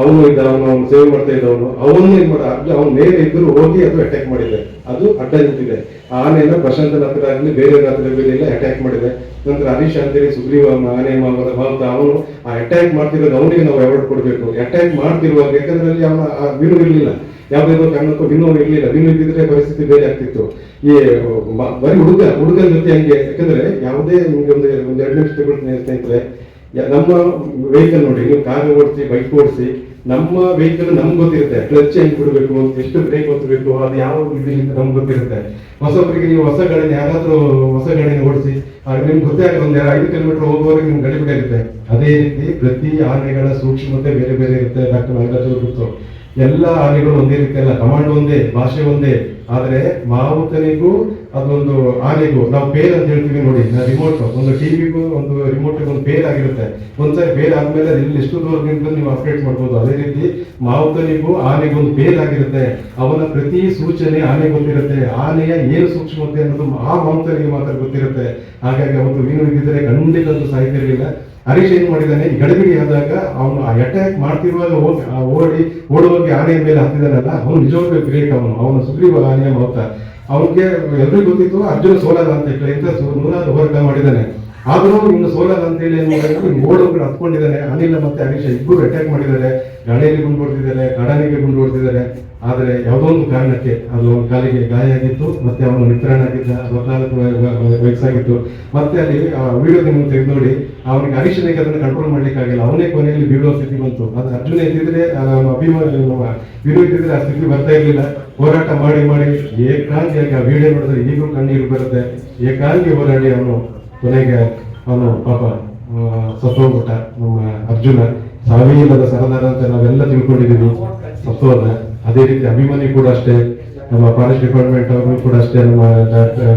ಅವನು ಇದ್ದ ಅವನು ಅವನು ಸೇವೆ ಮಾಡ್ತಾ ಇದ್ದವನು, ಅವನು ಏನ್ ಮಾಡ, ಅರ್ಜುನ, ಅವನ ಮೇಲೆ ಇದ್ರು ಹೋಗಿ ಅದು ಅಟ್ಯಾಕ್ ಮಾಡಿದೆ. ಅದು ಅಡ್ಡ ನಿಂತಿದೆ. ಆ ಆನೆಯನ್ನ ಪ್ರಶಾಂತನ ಹತ್ರ ಆಗಲಿ, ಬೇರೆ ಹತ್ರ ಎಲ್ಲ ಅಟ್ಯಾಕ್ ಮಾಡಿದೆ. ನಂತರ ಹರೀಶ್ ಅಂತೇಳಿ ಸುಗ್ರೀವ ಆನೆ ಮಾವುತ ಅವನು ಆ ಅಟ್ಯಾಕ್ ಮಾಡ್ತಿರೋದು ಅವನಿಗೆ ನಾವು ಅವಾರ್ಡ್ ಕೊಡಬೇಕು. ಅಟ್ಯಾಕ್ ಮಾಡ್ತಿರುವಾಗ, ಯಾಕಂದ್ರೆ ಅಲ್ಲಿ ಅವನ, ಆ ಇರ್ಲಿಲ್ಲ. ಯಾವ್ದಾದ್ರು ಕಾರಣಕ್ಕೂ ವಿನು ಇರಲಿಲ್ಲ. ವಿನು ಇದ್ದಿದ್ರೆ ಪರಿಸ್ಥಿತಿ ಬೇರೆ ಆಗ್ತಿತ್ತು. ಈ ಬರೀ ಹುಡುಗ, ಹುಡುಗನ ಜೊತೆ ಹಂಗೆ. ಯಾಕಂದ್ರೆ ಯಾವುದೇ ನಿಮ್ಗೆ ಒಂದು ಒಂದು ಎರಡು ನಿಮಿಷ ತಗೊಳ್ತೀನಿ ಸ್ನೇಹಿತರೆ ನಮ್ಮ ವೆಹಿಕಲ್ ನೋಡಿ, ನೀವು ಕಾರ್ ಓಡಿಸಿ ಬೈಕ್ ಓಡಿಸಿ, ನಮ್ಮ ವೆಹಿಕಲ್ ನಮ್ಗೆ ಗೊತ್ತಿರುತ್ತೆ. ಕ್ಲಚ್ ಹೆಂಗ್ ಬಿಡಬೇಕು, ಎಷ್ಟು ಬ್ರೇಕ್ ಒತ್ತಬೇಕು, ಅದು ಯಾವ ಇದರಿಂದ ನಮ್ಗೆ ಗೊತ್ತಿರುತ್ತೆ. ಹೊಸೊಬ್ಬರಿಗೆ ನೀವು ಹೊಸ ಗಾಡಿನ ಯಾರಾದ್ರೂ ಹೊಸ ಗಾಡಿನ ಓಡಿಸಿ ನಿಮ್ಗೆ ಗೊತ್ತೇ ಆಗ ಒಂದು ಐದು ಕಿಲೋಮೀಟರ್ ಹೋಗುವವರೆಗೆ ನಿಮ್ಗೆ ಗಡಿ ಬಿಡಿರುತ್ತೆ ಅದೇ ರೀತಿ ಪ್ರತಿ ಆನೆಗಳ ಸೂಕ್ಷ್ಮತೆ ಬೇರೆ ಬೇರೆ ಇರುತ್ತೆ, ಡಾಕ್ಟರ್ ನಾಗರಾಜ್ ಅವರು ಎಲ್ಲ ಆನೆಗಳು ಒಂದೇ ರೀತಿ ಅಲ್ಲ. ಕಮಾಂಡ್ ಒಂದೇ, ಭಾಷೆ ಒಂದೇ. ಆದ್ರೆ ಮಾವುತನಿಗೂ ಅದೊಂದು ಆನೆಗೂ ನಾವು ಪೇರ್ ಅಂತ ಹೇಳ್ತೀವಿ ನೋಡಿ ರಿಮೋಟ್ ಒಂದು ಟಿವಿಗೂ ಒಂದು ರಿಮೋಟ್ ಒಂದು ಪೇರ್ ಆಗಿರುತ್ತೆ. ಒಂದ್ಸರಿ ಪೇರ್ ಆದ್ಮೇಲೆ ಇಲ್ಲಿ ಎಷ್ಟು ದೂರ ನಿಂತು ನೀವು ಆಪರೇಟ್ ಮಾಡ್ಬೋದು. ಅದೇ ರೀತಿ ಮಾವುತನಿಗೂ ಆನೆಗೂ ಒಂದು ಆಗಿರುತ್ತೆ. ಅವನ ಪ್ರತಿ ಸೂಚನೆ ಆನೆ ಗೊತ್ತಿರುತ್ತೆ. ಆನೆಯ ಏನು ಸೂಕ್ಷ್ಮತೆ ಅನ್ನೋದು ಆ ಮಾವುತನಿಗೆ ಮಾತ್ರ ಗೊತ್ತಿರುತ್ತೆ. ಹಾಗಾಗಿ ಅವತ್ತು ಮೀನು ಇದ್ದಿದ್ರೆ ಖಂಡಿತ ಅದು ಸಾಯ್ತಿರ್ಲಿಲ್ಲ ಹರೀಶ್ ಏನ್ ಮಾಡಿದ್ದಾನೆ? ಗಡಿಬಿಡಿ ಆದಾಗ ಅವನು ಆ ಅಟ್ಯಾಕ್ ಮಾಡ್ತಿರುವಾಗ ಓಡಿ, ಓಡುವಾಗ ಆನೆಯ ಮೇಲೆ ಹತ್ತಿದಾನಲ್ಲ, ಅವನು ನಿಜವಾಗ್ಲೂ ಗ್ರೇಟ್ ಅವನು. ಅವನು ಸುಗ್ರೀವ ಆನೆಯ ಮಾವುತ ಅವನಿಗೆ ಎಲ್ರಿಗೂ ಗೊತ್ತಿತ್ತು, ಅರ್ಜುನ ಸೋಲದ ಅಂತ ಇಂಥ ನೂರಾರು ಹೋರಾಟ ಮಾಡಿದ್ದಾನೆ. ಆದ್ರೂ ಇನ್ನು ಸೋಲಲ್ಲ ಅಂತ ಹೇಳಿ ಓಡೋಗಿ ಹತ್ಕೊಂಡಿದ್ದಾನೆ. ಅನಿಲ ಮತ್ತೆ ಹರೀಶ ಇಬ್ಬರು ಅಟ್ಯಾಕ್ ಮಾಡಿದ್ದಾರೆ. ಗಾಡಿಯಲ್ಲಿ ಗುಂಡು ಹೊಡೆದಿದ್ದಾರೆ ಕಡನಿಗೆ ಗುಂಡು ಹೊಡೆದಿದ್ದಾರೆ ಆದರೆ ಯಾವುದೋ ಒಂದು ಕಾರಣಕ್ಕೆ ಅದು ಅವನ ಕಾಲಿಗೆ ಗಾಯ ಆಗಿತ್ತು, ಮತ್ತೆ ಅವನ ಆಗಿದ್ದ ವ- ವಯಸ್ಸಾಗಿತ್ತು ಮತ್ತೆ ಅಲ್ಲಿ ವಿಡಿಯೋ ನಿಮ್ಗೆ ತೆಗೆದು ನೋಡಿ ಅವನಿಗೆ ಹರೀಶನಿಗೆ ಅದನ್ನು ಕಂಟ್ರೋಲ್ ಮಾಡ್ಲಿಕ್ಕೆ ಆಗಿಲ್ಲ ಅವನೇ ಕೊನೆಯಲ್ಲಿ ಬೀಳುವ ಸ್ಥಿತಿ ಬಂತು. ಅದು ಅರ್ಜುನ ಇದ್ದಿದ್ರೆ ಅಭಿಮಾನ ವಿಡಿಯೋ ಇದ್ದಿದ್ರೆ ಆ ಸ್ಥಿತಿ ಬರ್ತಾ ಇರಲಿಲ್ಲ. ಹೋರಾಟ ಮಾಡಿ ಮಾಡಿ ಏಕಾಂಗಿಯಾಗಿ ಆ ವಿಡಿಯೋ ನೋಡಿದ್ರೆ ಈಗಲೂ ಕಣ್ಣೀರು ಬರುತ್ತೆ. ಏಕಾಂಗಿ ಹೋರಾಡಿ ಅವನು ಕೊನೆಗೆ ಅವನು ಪಾಪ ಸತ್ತೋಗ್ಬಿಟ್ಟ. ನಮ್ಮ ಅರ್ಜುನ ಸಾವಿಲ್ಲದ ಸರದಾರ ಅಂತ ನಾವೆಲ್ಲ ತಿಳ್ಕೊಂಡಿದ್ದೀವಿ. ಸತ್ತೋದ. ಅದೇ ರೀತಿ ಅಭಿಮಾನಿ ಕೂಡ ಅಷ್ಟೇ. ನಮ್ಮ ಫಾರೆಸ್ಟ್ ಡಿಪಾರ್ಟ್ಮೆಂಟ್ ಅವರು ಕೂಡ ಅಷ್ಟೇ. ನಮ್ಮ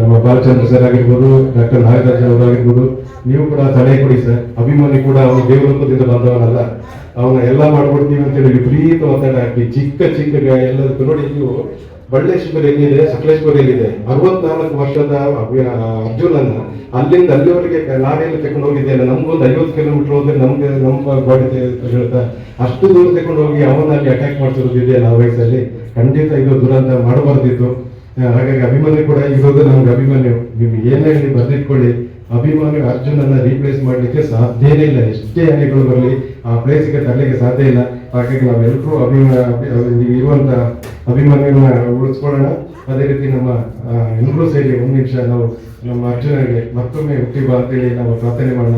ನಮ್ಮ ಬಾಲಚಂದ್ರ ಸರ್ ಆಗಿರ್ಬೋದು, ಡಾಕ್ಟರ್ ನಾಗರಾಜ್ ಅವರು ಆಗಿರ್ಬೋದು, ನೀವು ಕೂಡ ತಲೆ ಕೊಡಿ ಸರ್ ಅಭಿಮಾನಿ ಕೂಡ ಅವನು ದೇವರೂಪದಿಂದ ಬಂದವನಲ್ಲ ಅವನ ಎಲ್ಲ ಮಾಡ್ಕೊಡ್ತೀವಿ ಅಂತೇಳಿ ವಿಪರೀತ ಒತ್ತಡ ಹಾಕಿ, ಚಿಕ್ಕ ಚಿಕ್ಕ ಎಲ್ಲರೂ ನೋಡಿ ನೀವು ಬಳ್ಳೇಶ್ವರ ಎಲ್ಲಿದೆ ಸಕಲೇಶ್ವರ ಎಲ್ಲಿದೆ ಅರವತ್ನಾಲ್ಕು ವರ್ಷದ ಅರ್ಜುನನ ಅಲ್ಲಿಂದ ಅಲ್ಲಿವರೆಗೆ ನಾವೆಲ್ಲ ತಗೊಂಡು ಹೋಗಿದ್ದೇನೆ ನಮ್ಗೊಂದು ಐವತ್ತು ಕಿಲೋಮೀಟರ್ ಹೋದ್ರೆ ನಮ್ಗೆ ನಮ್ಮ ಬಾಡಿ ಹೇಳ್ತಾ, ಅಷ್ಟು ದೂರ ತಗೊಂಡು ಹೋಗಿ ಅವನ ಅಲ್ಲಿ ಅಟ್ಯಾಕ್ ಮಾಡ್ತಿರೋದು ಇದೆಯಲ್ಲ ಆ ವಯಸ್ಸಲ್ಲಿ? ಖಂಡಿತ ಇದು ದುರಂತ ಮಾಡಬಾರ್ದಿತ್ತು. ಹಾಗಾಗಿ ಅಭಿಮಾನಿ ಕೂಡ ಇರೋದು ನಮ್ಗೆ ಅಭಿಮಾನಿ ನೀವು ಏನೇ ಹೇಳಿ ಬರ್ದಿಟ್ಕೊಳ್ಳಿ. ಅಭಿಮಾನಿ ಅರ್ಜುನನ್ನ ರೀಪ್ಲೇಸ್ ಮಾಡ್ಲಿಕ್ಕೆ ಸಾಧ್ಯನೇ ಇಲ್ಲ. ಎಷ್ಟೇ ಆನೆಗಳು ಬರಲಿ ಆ ಪ್ಲೇಸ್ಗೆ ತರಲಿಕ್ಕೆ ಸಾಧ್ಯ ಇಲ್ಲ. ಹಾಗಾಗಿ ನಾವೆಲ್ಲರೂ ಅಭಿಮಾನ ಇರುವಂತಹ ಅಭಿ- ಇರುವಂತ ಅಭಿಮಾನಿಗಳನ್ನ ಉಳಿಸ್ಕೊಳ್ಳೋಣ. ಅದೇ ರೀತಿ ನಮ್ಮ ಎಲ್ಲರೂ ಸೇರಿ ಒಂದು ನಿಮಿಷ ನಾವು ನಮ್ಮ ಅರ್ಜುನರಿಗೆ ಮತ್ತೊಮ್ಮೆ ಹುಟ್ಟಿ ಬಾ ಅಂತೇಳಿ ನಾವು ಪ್ರಾರ್ಥನೆ ಮಾಡೋಣ.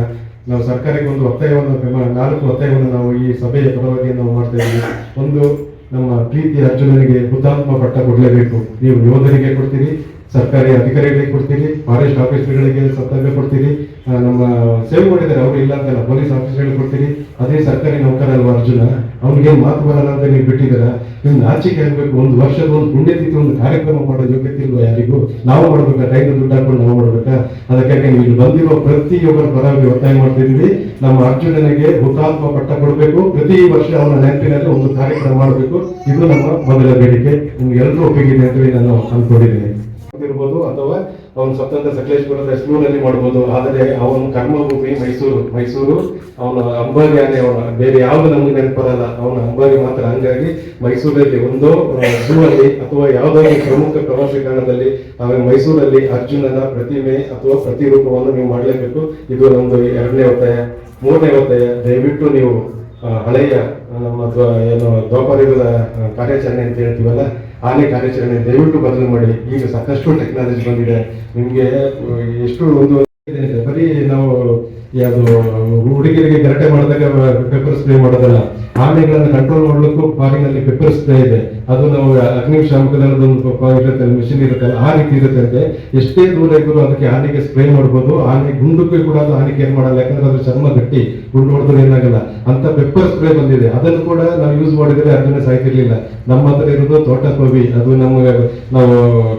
ನಾವು ಸರ್ಕಾರಕ್ಕೆ ಒಂದು ಒತ್ತಾಯವನ್ನು ನಾಲ್ಕು ಒತ್ತಾಯವನ್ನು ನಾವು ಈ ಸಭೆಯ ಪರವಾಗಿ ನಾವು ಮಾಡ್ತಾ ಇದ್ದೀವಿ. ಒಂದು, ನಮ್ಮ ಪ್ರೀತಿ ಅರ್ಜುನನಿಗೆ ಹುತಾತ್ಮ ಪಟ್ಟ ಕೊಡಲೇಬೇಕು. ನೀವು ಯೋಧರಿಗೆ ಕೊಡ್ತೀರಿ, ಸರ್ಕಾರಿ ಅಧಿಕಾರಿಗಳಿಗೆ ಕೊಡ್ತೀರಿ, ಫಾರೆಸ್ಟ್ ಆಫೀಸರ್ಗಳಿಗೆ ಸತ್ತಾಗ ಕೊಡ್ತೀರಿ. ನಮ್ಮ ಸೇವ್ ಮಾಡಿದರೆ ಅವರು ಇಲ್ಲ ಅಂತಲ್ಲ, ಪೊಲೀಸ್ ಆಫೀಸರ್ಗಳಿಗೆ ಕೊಡ್ತೀರಿ. ಅದೇ ಸರ್ಕಾರಿ ನೌಕರ ಅರ್ಜುನ, ಅವ್ನಿಗೆ ಮಾತು ಬರಲ್ಲ ಅಂತ ನೀವು ಬಿಟ್ಟಿದ್ದೀರ? ನೀವು ನಾಚಿಕೆ ಆಗಬೇಕು, ಒಂದು ವರ್ಷದ ಒಂದು ಪುಣ್ಯತಿಥಿ, ಒಂದು ಕಾರ್ಯಕ್ರಮ ಮಾಡೋ ಯೋಗ್ಯತೆ ಇಲ್ವಾ ಯಾರಿಗೂ? ನಾವು ಮಾಡ್ಬೇಕಾ? ಟೈಮ್ ದುಡ್ಡು ಹಾಕೊಂಡು ನಾವು ಮಾಡ್ಬೇಕಾ? ಅದಕ್ಕಾಗಿ ನೀವು ಇಲ್ಲಿ ಬಂದಿರೋ ಪ್ರತಿಯೊಬ್ಬರ ಪರವಾಗಿ ಒತ್ತಾಯ ಮಾಡ್ತಿದ್ವಿ ನಮ್ಮ ಅರ್ಜುನನಿಗೆ ಹುತಾತ್ಮ ಪಟ್ಟ ಕೊಡಬೇಕು. ಪ್ರತಿ ವರ್ಷ ಅವನ ನೆನಪಿನಲ್ಲಿ ಒಂದು ಕಾರ್ಯಕ್ರಮ ಮಾಡಬೇಕು. ಇದು ನಮ್ಮ ಮೊದಲ ಬೇಡಿಕೆ. ನಿಮ್ಗೆ ಎಲ್ಲರೂ ಒಪ್ಪಿಗೆ ಅಂತ ನಾನು ಅನ್ಕೊಂಡಿದ್ದೀನಿ. ಅಥವಾ ಅವನು ಸ್ವತಂತ್ರ ಸಕಲೇಶ್ಪುರದ ಸ್ಕೂಲಲ್ಲಿ ಮಾಡ್ಬೋದು. ಆದರೆ ಅವನು ಕರ್ಮಭೂಮಿ ಮೈಸೂರು ಮೈಸೂರು. ಅವನ ಅಂಬಾರಿ ಆನೆ, ಅವನ ಬೇರೆ ಯಾವ್ದು ನಮ್ಗೆ ನೆನಪರಲ್ಲ. ಅವನ ಅಂಬಾರಿ ಮಾತ್ರ. ಹಂಗಾಗಿ ಮೈಸೂರಲ್ಲಿ ಒಂದೋ ಝೂ ಅಲ್ಲಿ ಅಥವಾ ಯಾವುದೋ ಒಂದು ಪ್ರಮುಖ ಪ್ರವಾಸಿ ತಾಣದಲ್ಲಿ ಆಮೇಲೆ ಮೈಸೂರಲ್ಲಿ ಅರ್ಜುನನ ಪ್ರತಿಮೆ ಅಥವಾ ಪ್ರತಿರೂಪವನ್ನು ನೀವು ಮಾಡಲೇಬೇಕು. ಇದು ನಮ್ದು ಎರಡನೇ ಒತ್ತಾಯ. ಮೂರನೇ ಒತ್ತಾಯ, ದಯವಿಟ್ಟು ನೀವು ಹಳೆಯ ನಮ್ಮ ಏನು ದ್ವಾಪರಿಗಳ ಕಾರ್ಯಾಚರಣೆ ಅಂತ ಹೇಳ್ತೀವಲ್ಲ ಆನೆ ಕಾರ್ಯಾಚರಣೆ ದಯವಿಟ್ಟು ಬದಲು ಮಾಡಿ. ಈಗ ಸಾಕಷ್ಟು ಟೆಕ್ನಾಲಜಿ ಬಂದಿದೆ. ನಿಮಗೆ ಎಷ್ಟು ಒಂದು. ಬರೀ ನಾವು ಯಾವುದು ಹುಡುಗಿಯರಿಗೆ ಗರಟೆ ಮಾಡಿದಾಗ ಪೆಪ್ಪರ್ ಸ್ಪ್ರೇ ಮಾಡೋದಲ್ಲ. ಆನೆಗಳನ್ನು ಕಂಟ್ರೋಲ್ ಮಾಡಲಿಕ್ಕೂ ಫಾರಿನಲ್ಲಿ ಪೆಪ್ಪರ್ ಸ್ಪ್ರೇ ಇದೆ. ಅದು ನಾವು ಅಗ್ನಿಶಾಮಕದ ಒಂದು ಇರುತ್ತೆ ಮಿಷಿನ್ ಇರುತ್ತಲ್ಲ ಆ ರೀತಿ ಇರುತ್ತೆ ಅಂತೆ. ಎಷ್ಟೇ ದೂರ ಇದ್ರು ಅದಕ್ಕೆ ಆನೆಗೆ ಸ್ಪ್ರೇ ಮಾಡ್ಬೋದು. ಆನೆ ಗುಂಡುಕ್ಕೆ ಕೂಡ ಅದು ಹಾನಿಗೆ ಕೇರ್ ಮಾಡಲ್ಲ, ಯಾಕಂದ್ರೆ ಅದ್ರ ಚರ್ಮ ಗಟ್ಟಿ, ಗುಂಡು ಹೊಡೆದ್ರೆ ಏನಾಗಲ್ಲ. ಅಂತ ಪೆಪ್ಪರ್ ಸ್ಪ್ರೇ ಬಂದಿದೆ. ಅದನ್ನು ಕೂಡ ನಾವು ಯೂಸ್ ಮಾಡಿದ್ರೆ ಅದನ್ನ ಸಾಯ್ತಿರ್ಲಿಲ್ಲ. ನಮ್ಮ ಹತ್ರ ಇರೋದು ತೋಟ ಕೋವಿ ಅದು ನಮಗೆ ನಾವು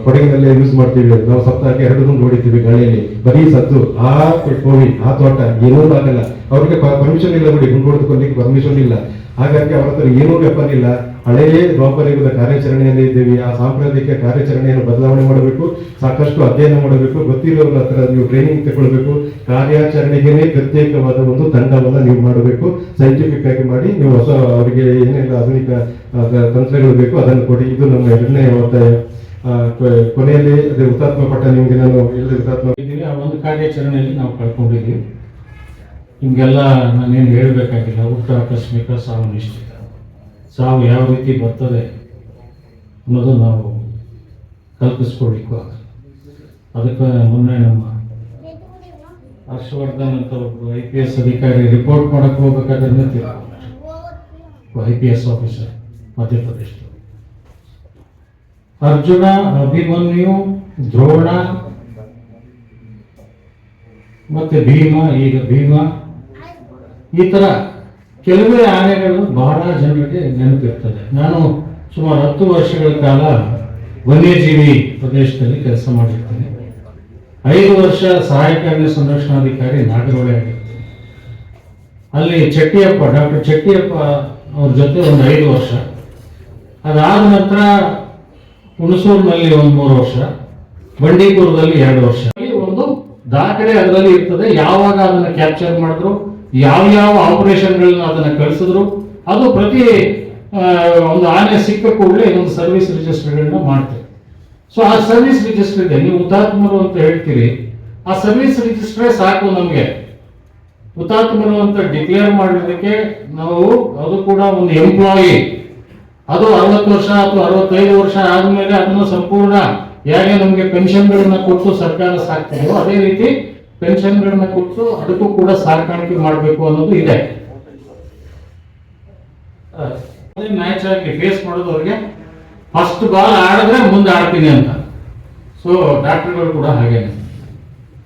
ಕೊಡಗಿನಲ್ಲಿ ಯೂಸ್ ಮಾಡ್ತೀವಿ. ನಾವು ಸಪ್ತಾಹಕ್ಕೆ ಎರಡು ಗುಂಡು ಹೊಡಿತೀವಿ ಗಾಳಿಯಲ್ಲಿ. ಬರೀ ಸತ್ತು ಆ ಕೋವಿ, ಆ ತೋಟ ಏನೂ ಆಗಲ್ಲ. ಅವ್ರಿಗೆ ಪರ್ಮಿಷನ್ ಇಲ್ಲ ಬಿಡಿ. ಗುಂಡು ಹೊಡೆದುಕೊಳ್ಳಿಕ್ಕೆ ಪರ್ಮಿಷನ್ ಇಲ್ಲ. ಹಾಗಾಗಿ ಅವ್ರ ಹತ್ರ ಏನೂ ವೆಪನ್ ಇಲ್ಲ. ಹಳೆಯೇ ದ್ವಾಪರಯುಗದ ಕಾರ್ಯಾಚರಣೆಯಲ್ಲಿ ಇದ್ದೀವಿ. ಆ ಸಾಂಪ್ರದಾಯಿಕ ಕಾರ್ಯಾಚರಣೆಯನ್ನು ಬದಲಾವಣೆ ಮಾಡಬೇಕು. ಸಾಕಷ್ಟು ಅಧ್ಯಯನ ಮಾಡಬೇಕು. ಗೊತ್ತಿರೋರ ಹತ್ರ ನೀವು ಟ್ರೈನಿಂಗ್ ತಗೊಳ್ಬೇಕು. ಕಾರ್ಯಾಚರಣೆಗೆ ಪ್ರತ್ಯೇಕವಾದ ಒಂದು ತಂಡವನ್ನು ನೀವು ಮಾಡಬೇಕು. ಸೈಂಟಿಫಿಕ್ ಆಗಿ ಮಾಡಿ ನೀವು ಹೊಸ ಅವರಿಗೆ ಏನೆಲ್ಲ ಆಧುನಿಕ ತಂತ್ರಗಳು ಬೇಕು ಅದನ್ನು ಕೊಡಿ. ಇದು ನಮ್ಮ ಎರಡನೇ ಒತ್ತಾಯ ಕೊನೆಯಲ್ಲಿ ಅದೇ ಹುತಾತ್ಮ ಪಟ್ಟ ನಿಮಗೆ ನಾನು ಎಲ್ಲರೂ ಹುತಾತ್ಮ ಇದ್ದೀನಿ ಆ ಒಂದು ಕಾರ್ಯಾಚರಣೆಯಲ್ಲಿ ನಾವು ಕಳ್ಕೊಂಡಿದ್ದೀವಿ. ನಿಮಗೆಲ್ಲ ನಾನೇನು ಹೇಳಬೇಕಾಗಿಲ್ಲ. ಊಟ, ಆಕಸ್ಮಿಕ, ಸಾವು, ನಿಶ್ಚಿತ. ಸಾವು ಯಾವ ರೀತಿ ಬರ್ತದೆ ಅನ್ನೋದು ನಾವು ಕಲ್ಪಿಸ್ಕೊಳ್ಲಿಕ್ಕೂ ಅದಕ್ಕೆ ಮೊನ್ನೆ ನಮ್ಮ ಹರ್ಷವರ್ಧನ್ ಅಂತ ಒಬ್ಬರು ಐ ಪಿ ಎಸ್ ಅಧಿಕಾರಿ ರಿಪೋರ್ಟ್ ಮಾಡಕ್ಕೆ ಹೋಗ್ಬೇಕಾದ್ರೆ ಐ ಪಿ ಎಸ್ ಆಫೀಸರ್ ಮಧ್ಯಪ್ರದೇಶದ ಅರ್ಜುನ, ಅಭಿಮನ್ಯು, ದ್ರೋಣ, ಮತ್ತೆ ಭೀಮ, ಈಗ ಭೀಮ, ಈ ತರ ಕೆಲವೇ ಆನೆಗಳು ಬಹಳ ಜನರಿಗೆ ನೆನಪಿರ್ತದೆ. ನಾನು ಸುಮಾರು ಹತ್ತು ವರ್ಷಗಳ ಕಾಲ ವನ್ಯಜೀವಿ ಪ್ರದೇಶದಲ್ಲಿ ಕೆಲಸ ಮಾಡಿರ್ತೇನೆ. ಐದು ವರ್ಷ ಸಹಾಯಕ ಸಂರಕ್ಷಣಾಧಿಕಾರಿ ನಾಗರಹೊಳೆ ಆಗಿರ್ತೇನೆ. ಅಲ್ಲಿ ಚಟ್ಟಿಯಪ್ಪ, ಡಾಕ್ಟರ್ ಚಟ್ಟಿಯಪ್ಪ ಅವ್ರ ಜೊತೆ ಒಂದು ಐದು ವರ್ಷ. ಅದಾದ ನಂತರ ಹುಣಸೂರಿನಲ್ಲಿ ಒಂದು ಮೂರು ವರ್ಷ, ಬಂಡೀಪುರದಲ್ಲಿ ಎರಡು ವರ್ಷ. ಒಂದು ದಾಖಲೆ ಅದರಲ್ಲಿ ಇರ್ತದೆ. ಯಾವಾಗ ಅದನ್ನು ಕ್ಯಾಪ್ಚರ್ ಮಾಡಿದ್ರು? ಯಾವ ಯಾವ ಆಪರೇಷನ್ಗಳನ್ನ ಅದನ್ನ ಕಳಿಸಿದ್ರು, ಅದು ಪ್ರತಿ ಒಂದು ಆನೆ ಸಿಕ್ಕ ಕೂಡಲೇ ಇನ್ನೊಂದು ಸರ್ವಿಸ್ ರಿಜಿಸ್ಟರ್ಗಳನ್ನ ಮಾಡ್ತೇವೆ ಸೊ ಆ ಸರ್ವಿಸ್ ರಿಜಿಸ್ಟರ್ ಇದೆ. ನೀವು ಹುತಾತ್ಮರು ಅಂತ ಹೇಳ್ತೀರಿ, ಆ ಸರ್ವಿಸ್ ರಿಜಿಸ್ಟ್ರೇ ಸಾಕು ನಮಗೆ. ಹುತಾತ್ಮರು ಅಂತ ಡಿಕ್ಲೇರ್ ಮಾಡಿರೋದಕ್ಕೆ ನಾವು, ಅದು ಕೂಡ ಒಂದು ಎಂಪ್ಲಾಯಿ ಅದು ಅರವತ್ತು ವರ್ಷ ಅಥವಾ ಅರವತ್ತೈದು ವರ್ಷ ಆದ್ಮೇಲೆ ಅದನ್ನು ಸಂಪೂರ್ಣ ಹೇಗೆ ನಮಗೆ ಪೆನ್ಷನ್ಗಳನ್ನ ಕೊಟ್ಟು ಸರ್ಕಾರ ಸಾಕ್ತಿದೆಯೋ, ಅದೇ ರೀತಿ ಪೆನ್ಷನ್ಗಳನ್ನ ಕೊಟ್ಟು ಅದಕ್ಕೂ ಕೂಡ ಸಾಕಾಣಿಕೆ ಮಾಡಬೇಕು ಅನ್ನೋದು ಇದೆ. ಮ್ಯಾಚ್ ಆಗಿ ಫೇಸ್ ಮಾಡೋದು ಅವ್ರಿಗೆ. ಫಸ್ಟ್ ಬಾಲ್ ಆಡಿದ್ರೆ ಮುಂದೆ ಆಡ್ತೀನಿ ಅಂತ. ಸೊ ಡಾಕ್ಟರ್ಗಳು ಕೂಡ ಹಾಗೇನೆ.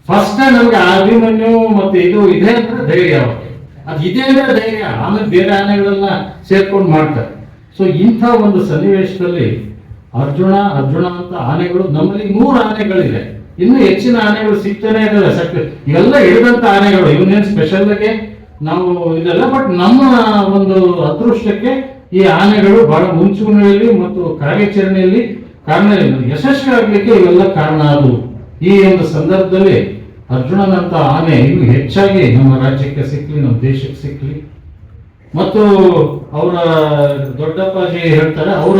ಫಸ್ಟ್ ನಮ್ಗೆ ಅಭಿಮನ್ಯು ಮತ್ತೆ ಇದು ಇದೆ ಅಂದ್ರೆ ಧೈರ್ಯ ಅವ್ರಿಗೆ. ಅದು ಇದೆ ಅಂದ್ರೆ ಧೈರ್ಯ, ಆಮೇಲೆ ಬೇರೆ ಆನೆಗಳನ್ನ ಸೇರ್ಕೊಂಡು ಮಾಡ್ತಾರೆ. ಸೊ ಇಂಥ ಒಂದು ಸನ್ನಿವೇಶದಲ್ಲಿ ಅರ್ಜುನ ಅರ್ಜುನ ಅಂತ ಆನೆಗಳು, ನಮ್ಮಲ್ಲಿ ಮೂರು ಆನೆಗಳಿದೆ ಇನ್ನು ಹೆಚ್ಚಿನ ಆನೆಗಳು ಸಿಗ್ತಾನೆ ಇರಲ್ಲ ಸಕ್, ಇವೆಲ್ಲ ಹಿಡಿದಂತ ಆನೆಗಳು, ಇವನ್ನೇನು ಸ್ಪೆಷಲ್ ಆಗಿ ನಾವು ಇದೆಲ್ಲ ಬಟ್ ನಮ್ಮ ಒಂದು ಅದೃಷ್ಟಕ್ಕೆ ಈ ಆನೆಗಳು ಬಹಳ ಮುಂಚೂಣಿಯಲ್ಲಿ ಮತ್ತು ಕಾರ್ಯಾಚರಣೆಯಲ್ಲಿ ಕಾರಣ ಯಶಸ್ವಿ ಆಗ್ಲಿಕ್ಕೆ ಇವೆಲ್ಲ ಕಾರಣ ಅದು. ಈ ಒಂದು ಸಂದರ್ಭದಲ್ಲಿ ಅರ್ಜುನನಂತ ಆನೆ ಇನ್ನು ಹೆಚ್ಚಾಗಿ ನಮ್ಮ ರಾಜ್ಯಕ್ಕೆ ಸಿಕ್ಕಲಿ ನಮ್ಮ ದೇಶಕ್ಕೆ ಸಿಕ್ಕಲಿ ಮತ್ತು ಅವರ ದೊಡ್ಡಪ್ಪಾಜಿ ಹೇಳ್ತಾರೆ, ಅವರ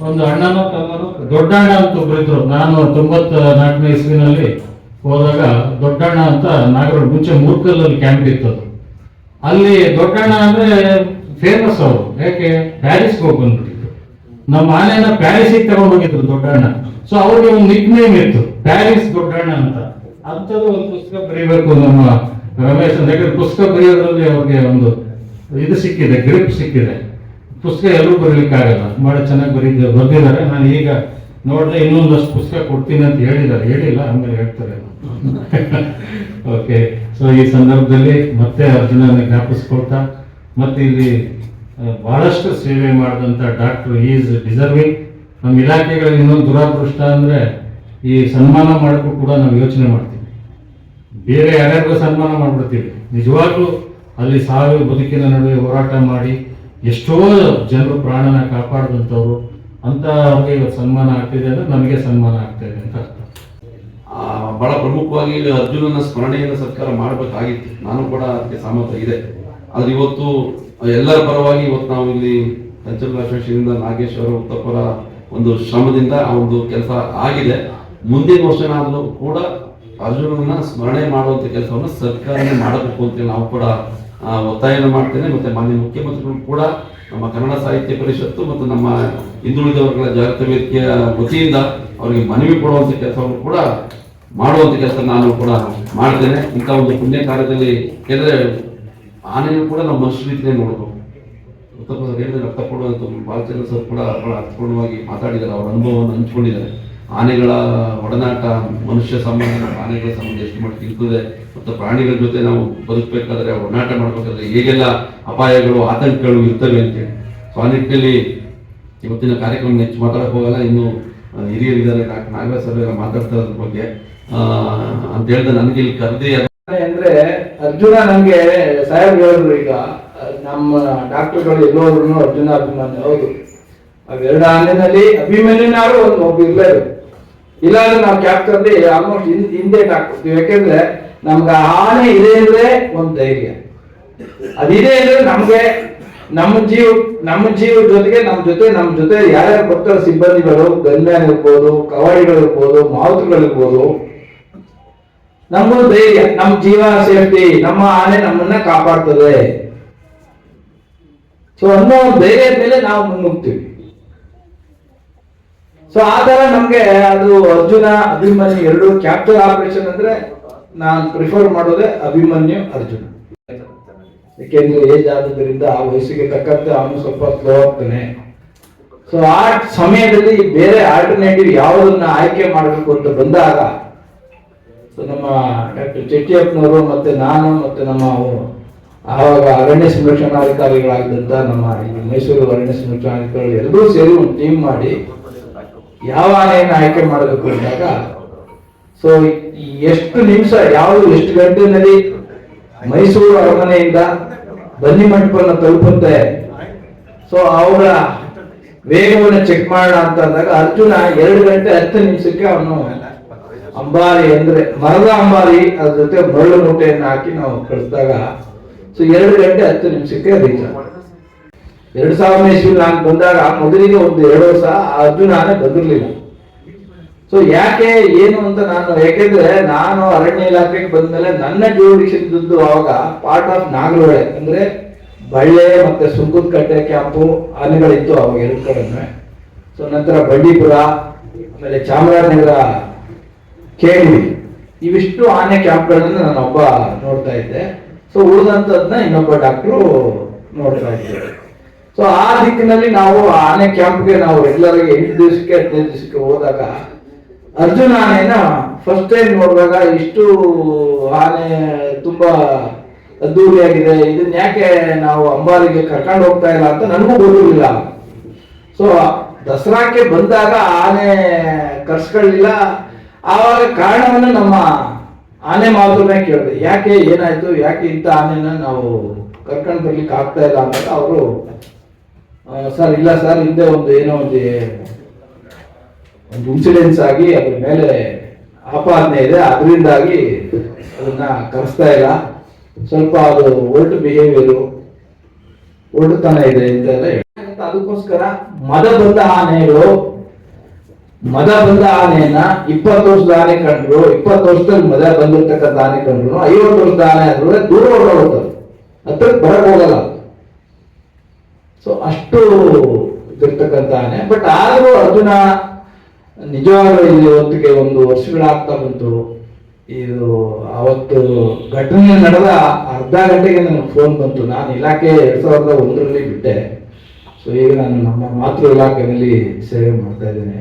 ಒಂದು ಅಣ್ಣನೋ ತಮ್ಮನೋ ದೊಡ್ಡಣ್ಣ ಅಂತ ಒಬ್ಬರಿದ್ರು ನಾನು ತೊಂಬತ್ತ ನಾಲ್ಕನೇ ಇಸ್ವಿನಲ್ಲಿ ಹೋದಾಗ ದೊಡ್ಡಣ್ಣ ಅಂತ ನಾಗರ ಮುಂಚೆ ಮೂರ್ಕಲ್ಲಲ್ಲಿ ಕ್ಯಾಂಪ್ ಇತ್ತು ಅಲ್ಲಿ ದೊಡ್ಡಣ್ಣ ಅಂದ್ರೆ ಫೇಮಸ್ ಅವರು. ಯಾಕೆ? ಪ್ಯಾರಿಸ್ಗೆ ಹೋಗಿ ಬಂದ್ಬಿಟ್ಟಿದ್ರು. ನಮ್ಮ ಆನೆನ ಪ್ಯಾರಿಸಿಗೆ ತಗೊಂಡು ಹೋಗಿದ್ರು ದೊಡ್ಡಣ್ಣ. ಸೊ ಅವ್ರಿಗೆ ಒಂದು ನಿಕ್ ನೇಮ್ ಇತ್ತು. ಪ್ಯಾರಿಸ್ ದೊಡ್ಡಣ್ಣ ಅಂತ. ಅಂಥದ್ದು ಒಂದು ಪುಸ್ತಕ ಬರೀಬೇಕು ನಮ್ಮ ರಮೇಶ್ ಅಂತ ಯಾಕಂದ್ರೆ ಪುಸ್ತಕ ಬರೆಯೋದ್ರಲ್ಲಿ ಅವ್ರಿಗೆ ಒಂದು ಇದು ಸಿಕ್ಕಿದೆ ಗ್ರಿಪ್ ಸಿಕ್ಕಿದೆ. ಪುಸ್ತಕ ಎಲ್ಲರೂ ಬರೀಲಿಕ್ಕಾಗಲ್ಲ. ಬಹಳ ಚೆನ್ನಾಗಿ ಬರೀದ ಬರ್ದಿದ್ದಾರೆ. ನಾನು ಈಗ ನೋಡಿದ್ರೆ ಇನ್ನೊಂದಷ್ಟು ಪುಸ್ತಕ ಕೊಡ್ತೀನಿ ಅಂತ ಹೇಳಿದ್ದಾರೆ. ಹೇಳಿಲ್ಲ, ಆಮೇಲೆ ಹೇಳ್ತಾರೆ ಓಕೆ ಸೊ ಈ ಸಂದರ್ಭದಲ್ಲಿ ಮತ್ತೆ ಅರ್ಜುನನ ಜ್ಞಾಪಿಸ್ಕೊಳ್ತಾ, ಮತ್ತೆ ಇಲ್ಲಿ ಬಹಳಷ್ಟು ಸೇವೆ ಮಾಡಿದಂಥ ಡಾಕ್ಟರ್ ಈಸ್ ಡಿಸರ್ವಿಂಗ್. ನಮ್ಮ ಇಲಾಖೆಗಳಲ್ಲಿ ಇನ್ನೊಂದು ದುರಾದೃಷ್ಟ ಅಂದರೆ ಈ ಸನ್ಮಾನ ಮಾಡೋಕ್ಕೂ ಕೂಡ ನಾವು ಯೋಚನೆ ಮಾಡ್ತೀವಿ. ಬೇರೆ ಯಾರ್ಯಾರಿಗೂ ಸನ್ಮಾನ ಮಾಡಿಬಿಡ್ತೀವಿ. ನಿಜವಾಗ್ಲೂ ಅಲ್ಲಿ ಸಾವಿರ ಬದುಕಿನ ನಡುವೆ ಹೋರಾಟ ಮಾಡಿ ಎಷ್ಟೋ ಜನರು ಪ್ರಾಣನ ಕಾಪಾಡಿದಂಥವ್ರು ಅಂತ ಅವ್ರಿಗೆ ಇವತ್ತು ಸನ್ಮಾನ ಆಗ್ತಿದೆ ಅಂದ್ರೆ ನಮಗೆ ಸನ್ಮಾನ ಆಗ್ತಾ ಇದೆ ಅಂತ ಅರ್ಥ. ಬಹಳ ಪ್ರಮುಖವಾಗಿ ಇಲ್ಲಿ ಅರ್ಜುನನ ಸ್ಮರಣೆಯನ್ನು ಸರ್ಕಾರ ಮಾಡಬೇಕಾಗಿತ್ತು. ನಾನು ಕೂಡ ಅದಕ್ಕೆ ಸಹಮತ ಇದೆ. ಆದ್ರೆ ಇವತ್ತು ಎಲ್ಲರ ಪರವಾಗಿ ಇವತ್ತು ನಾವು ಇಲ್ಲಿ ಪಂಚಮಿ ನಾಗೇಶ್ವರ ನಾಗೇಶ್ ಅವರ, ಉತ್ತಪರ ಒಂದು ಶ್ರಮದಿಂದ ಆ ಒಂದು ಕೆಲಸ ಆಗಿದೆ. ಮುಂದಿನ ವರ್ಷನಾದರೂ ಕೂಡ ಅರ್ಜುನನ ಸ್ಮರಣೆ ಮಾಡುವಂತ ಕೆಲಸವನ್ನು ಸರ್ಕಾರನೇ ಮಾಡಬೇಕು ಅಂತ ನಾವು ಕೂಡ ಒತ್ತಾಯನ ಮಾಡ್ತೇನೆ ಮತ್ತೆ ಮಾನ್ಯ ಮುಖ್ಯಮಂತ್ರಿಗಳು ಕೂಡ ನಮ್ಮ ಕನ್ನಡ ಸಾಹಿತ್ಯ ಪರಿಷತ್ತು ಮತ್ತು ನಮ್ಮ ಹಿಂದುಳಿದ ವರ್ಗಗಳ ಜಾಗೃತ ವೇದಿಕೆಯ ವತಿಯಿಂದ ಅವರಿಗೆ ಮನವಿ ಕೊಡುವಂತ ಕೆಲಸವನ್ನು ಕೂಡ ಮಾಡುವಂತ ಕೆಲಸ ನಾನು ಕೂಡ ಮಾಡ್ತೇನೆ. ಇಂಥ ಒಂದು ಪುಣ್ಯ ಕಾರ್ಯದಲ್ಲಿ ಕೇಳಿದ್ರೆ ಆನೆಯನ್ನು ಕೂಡ ನಾವು ಮನುಷ್ಯ ರೀತಿಯೇ ನೋಡ್ಬೇಕು. ಉತ್ತಮ ಹೇಳಿದ್ರೆ ರಕ್ತ ಕೊಡುವಂತ ಬಾಲಚಂದ್ರ ಸರ್ ಕೂಡ ಬಹಳ ಅರ್ಥಪೂರ್ಣವಾಗಿ ಮಾತಾಡಿದ್ದಾರೆ. ಅವರ ಅನುಭವವನ್ನು ಹಂಚಿಕೊಂಡಿದ್ದಾರೆ. ಆನೆಗಳ ಒಡನಾಟ, ಮನುಷ್ಯ ಸಂಬಂಧ, ಆನೆಗಳ ಸಂಬಂಧ ಎಷ್ಟು ಮಟ್ಟಿಗೆ ಇರ್ತದೆ ಮತ್ತು ಪ್ರಾಣಿಗಳ ಜೊತೆ ನಾವು ಬದುಕಬೇಕಾದ್ರೆ ಒಡನಾಟ ಮಾಡಬೇಕಾದ್ರೆ ಹೇಗೆಲ್ಲ ಅಪಾಯಗಳು, ಆತಂಕಗಳು ಇರ್ತವೆ ಅಂತೇಳಿ ಸೊ ಆ ನಿಟ್ಟಿನಲ್ಲಿ ಇವತ್ತಿನ ಕಾರ್ಯಕ್ರಮ ಹೆಚ್ಚು ಮಾತಾಡಕ್ಕೆ ಹೋಗಲ್ಲ. ಇನ್ನು ಹಿರಿಯರಿದ್ದಾರೆ ಡಾಕ್ಟರ್ ನಾಗರಾಜ್ ಸರ್ ಎಲ್ಲ ಮಾತಾಡ್ತಾರೆ ಅದ್ರ ಬಗ್ಗೆ. ಅಂತ ಹೇಳಿದ ನನಗೆ ಇಲ್ಲಿ ಕರೆದಿ ಅಂದ್ರೆ ಅರ್ಜುನ ನಮ್ಗೆ ಸಾಹೇಬ್ ಹೇಳಿದ್ರು ಈಗ ನಮ್ಮ ಡಾಕ್ಟರ್ಗಳು ಎಲ್ಲೋದ್ರು ಅರ್ಜುನ ಅಭಿಮಾನಿ ಹೌದು. ಅವೆರಡು ಆನೆನಲ್ಲಿ ಅಭಿಮನ್ಯನಾರು ಒಂದು ಒಬ್ಬ ಇರ್ಲೇಬೇಕು. ಇಲ್ಲಾಂದ್ರೆ ನಾವು ಕ್ಯಾಪ್ಟನ್ ಆಲ್ಮೋಸ್ಟ್ ಹಿಂದೆ ಹಾಕ್ಬಿಡ್ತೀವಿ ಯಾಕೆಂದ್ರೆ ನಮ್ಗೆ ಆನೆ ಇದೆ ಅಂದ್ರೆ ಒಂದು ಧೈರ್ಯ. ಅದಿದೆ ಅಂದ್ರೆ ನಮ್ಗೆ ನಮ್ಮ ಜೀವ ನಮ್ಮ ಜೀವ ಜೊತೆಗೆ ನಮ್ಮ ಜೊತೆ ನಮ್ಮ ಜೊತೆ ಯಾರ್ಯಾರು ಬರ್ತಾರೆ, ಸಿಬ್ಬಂದಿಗಳು ಗನ್ಮ್ಯಾನ್ ಇರ್ಬೋದು ಕವಾಡಿಗಳು ಇರ್ಬೋದು ಮಾವುತಗಳು ಇರ್ಬೋದು ನಮಗೂ ಧೈರ್ಯ ನಮ್ಮ ಜೀವ ಸೇಫ್ಟಿ, ನಮ್ಮ ಆನೆ ನಮ್ಮನ್ನ ಕಾಪಾಡ್ತದೆ. ಸೊ ಅನ್ನೋ ಧೈರ್ಯದ ಮೇಲೆ ನಾವು ಮುನ್ನುಗ್ತೀವಿ ಸೊ ಆ ತರ ನಮ್ಗೆ ಅದು ಅರ್ಜುನ, ಅಭಿಮನ್ಯು ಎರಡು ಕ್ಯಾಪ್ಚರ್ ಆಪರೇಷನ್ ಅಂದ್ರೆ ನಾನು ಪ್ರಿಫರ್ ಮಾಡೋದೇ ಅಭಿಮನ್ಯು, ಅರ್ಜುನ. ಯಾಕೆಂದ್ರೆ ಏಜ್ ಆದ್ರಿಂದ ಆ ವಯಸ್ಸಿಗೆ ತಕ್ಕಂತೆ ಅವನು ಸ್ವಲ್ಪ ಸ್ಲೋ ಆಗ್ತಾನೆ. ಸೊ ಆ ಸಮಯದಲ್ಲಿ ಬೇರೆ ಆಲ್ಟರ್ನೇಟಿವ್ ಯಾವುದನ್ನ ಆಯ್ಕೆ ಮಾಡಬೇಕು ಅಂತ ಬಂದಾಗ ಸೊ ನಮ್ಮ ಡಾಕ್ಟರ್ ಚೆಟ್ಟಿಯಪ್ಪನವರು ಮತ್ತೆ ನಾನು ಮತ್ತೆ ನಮ್ಮ ಆವಾಗ ಅರಣ್ಯ ಸಂರಕ್ಷಣಾಧಿಕಾರಿಗಳಾಗಿದ್ದಂತ ನಮ್ಮ ಮೈಸೂರು ಅರಣ್ಯ ಸಂರಕ್ಷಣಾಧಿಕಾರಿಗಳು ಎಲ್ಲರೂ ಸೇರಿ ಒಂದು ಟೀಮ್ ಮಾಡಿ ಯಾವ ಆನೆಯನ್ನು ಆಯ್ಕೆ ಮಾಡಬೇಕು ಅಂದಾಗ ಸೊ ಎಷ್ಟು ನಿಮಿಷ, ಯಾವುದು ಎಷ್ಟು ಗಂಟೆನಲ್ಲಿ ಮೈಸೂರು ಅರಮನೆಯಿಂದ ಬನ್ನಿ ಮಂಟಪನ ತಲುಪುತ್ತೆ ಸೊ ಅವರ ವೇಗವನ್ನು ಚೆಕ್ ಮಾಡೋಣ ಅಂತ ಅಂದಾಗ ಅರ್ಜುನ ಎರಡು ಗಂಟೆ ಹತ್ತು ನಿಮಿಷಕ್ಕೆ ಅವನು ಅಂಬಾರಿ ಅಂದ್ರೆ ಮರದ ಅಂಬಾರಿ ಅದ್ರ ಜೊತೆ ಮರಳು ಮೂಟೆಯನ್ನು ಹಾಕಿ ನಾವು ಕಳಿಸಿದಾಗ ಸೊ ಎರಡು ಗಂಟೆ ಹತ್ತು ನಿಮಿಷಕ್ಕೆ ರೀಚ್ ಎರಡ್ ಸಾವಿರದ ಇಸ್ವಿ ನಾನು ಬಂದಾಗ ಮೊದಲಿಗೆ ಒಂದು ಎರಡು ವರ್ಷ ಅದು ಅರ್ಜುನ ಬಂದಿರಲಿಲ್ಲ. ಸೊ ಯಾಕೆ, ಏನು ಅಂತ ನಾನು, ಯಾಕೆಂದ್ರೆ ನಾನು ಅರಣ್ಯ ಇಲಾಖೆಗೆ ಬಂದ್ಮೇಲೆ ನನ್ನ ಜೋಡಿಸಿದ್ದು ಇದ್ದದ್ದು ಅವಾಗ ಪಾರ್ಟ್ ಆಫ್ ನಾಗಲೋಳೆ ಅಂದ್ರೆ ಬಳ್ಳೆ ಮತ್ತೆ ಸುಂಕದ ಕಟ್ಟೆ ಕ್ಯಾಂಪು ಆನೆಗಳಿತ್ತು ಅವಾಗ ಎರಡು ಕಡೆ ಸೊ ನಂತರ ಬಂಡೀಪುರ, ಆಮೇಲೆ ಚಾಮರಾಜನಗರ ಕೇಳಿ ಇವಿಷ್ಟು ಆನೆ ಕ್ಯಾಂಪ್ಗಳನ್ನ ನಾನು ಒಬ್ಬ ನೋಡ್ತಾ ಇದ್ದೆ. ಸೊ ಉಳಿದಂತದ್ನ ಇನ್ನೊಬ್ಬ ಡಾಕ್ಟ್ರು ನೋಡ್ತಾ ಇದ್ದೆ. ಸೊ ಆ ದಿಕ್ಕಿನಲ್ಲಿ ನಾವು ಆನೆ ಕ್ಯಾಂಪ್ಗೆ ನಾವು ಎಲ್ಲರಿಗೆ ಎಂಟು ದಿವಸಕ್ಕೆ, ಹದಿನೈದು ದಿವಸಕ್ಕೆ ಹೋದಾಗ ಅರ್ಜುನ ಆನೆನ ಫಸ್ಟ್ ಟೈಮ್ ನೋಡಿದಾಗ ಇಷ್ಟು ಆನೆ ತುಂಬಾ ಅದ್ದೂರಿಯಾಗಿದೆ. ಇದನ್ನ ಯಾಕೆ ನಾವು ಅಂಬಾರಿಗೆ ಕರ್ಕೊಂಡು ಹೋಗ್ತಾ ಇಲ್ಲ ಅಂತ ನನಗೂ ಗೊತ್ತಿರಲಿಲ್ಲ. ಸೊ ದಸರಾಕ್ಕೆ ಬಂದಾಗ ಆನೆ ಕರ್ಸ್ಕೊಳ್ಳಿಲ್ಲ. ಆವಾಗ ಕಾರಣವನ್ನು ನಮ್ಮ ಆನೆ ಮಾತುನೇ ಕೇಳಿದೆ. ಯಾಕೆ ಏನಾಯ್ತು? ಯಾಕೆ ಇಂಥ ಆನೆನ ನಾವು ಕರ್ಕೊಂಡು ಬರ್ಲಿಕ್ಕೆ ಆಗ್ತಾ ಇಲ್ಲ ಅಂತ ಅವರು ಸರ್, ಇಲ್ಲ ಸರ್, ಹಿಂದೆ ಒಂದು ಏನೋ ಒಂದು ಒಂದು ಇನ್ಸಿಡೆನ್ಸ್ ಆಗಿ ಅದ್ರ ಮೇಲೆ ಆಪಾದನೆ ಇದೆ. ಅದರಿಂದಾಗಿ ಅದನ್ನ ಕರೆಸ್ತಾ ಇಲ್ಲ. ಸ್ವಲ್ಪ ಅದು ಒಲ್ಟ್ ಬಿಹೇವಿಯರು ಒಳ್ಳೆತನ ಇದೆ ಅಂತ ಅದಕ್ಕೋಸ್ಕರ ಮದ ಬಂದ ಆನೆಗಳು, ಮದ ಬಂದ ಆನೆಯನ್ನ ಇಪ್ಪತ್ತು ವರ್ಷದ ಆನೆ ಕಂಡ್ರು, ಇಪ್ಪತ್ತು ವರ್ಷದಲ್ಲಿ ಮದ ಬಂದಿರ್ತಕ್ಕಂಥ ಆನೆ ಕಂಡ್ರು, ಐವತ್ತು ವರ್ಷದ ಆನೆ ಆದ್ರೂ ದೂರ ಹೊರಡೋಗ್ತದೆ ಹತ್ರಕ್ಕೆ ಬರಕ್ ಹೋಗಲ್ಲ. ಸೊ ಅಷ್ಟು ಇದಿರ್ತಕ್ಕಂತಾನೆ ಬಟ್ ಆದರೂ ಅರ್ಜುನ ನಿಜವಾಗ ಇಲ್ಲಿ ಹೊತ್ತಿಗೆ ಒಂದು ವರ್ಷಗಳಾಗ್ತಾ ಬಂತು. ಇದು ಅವತ್ತು ಘಟನೆ ನಡೆದ ಅರ್ಧ ಗಂಟೆಗೆ ನನಗೆ ಫೋನ್ ಬಂತು. ನಾನು ಇಲಾಖೆ ಎರಡ್ ಸಾವಿರದ ಒಂದರಲ್ಲಿ ಬಿಟ್ಟೆ. ಸೊ ಈಗ ನಾನು ನಮ್ಮ ಮಾತೃ ಇಲಾಖೆಯಲ್ಲಿ ಸೇವೆ ಮಾಡ್ತಾ ಇದ್ದೇನೆ.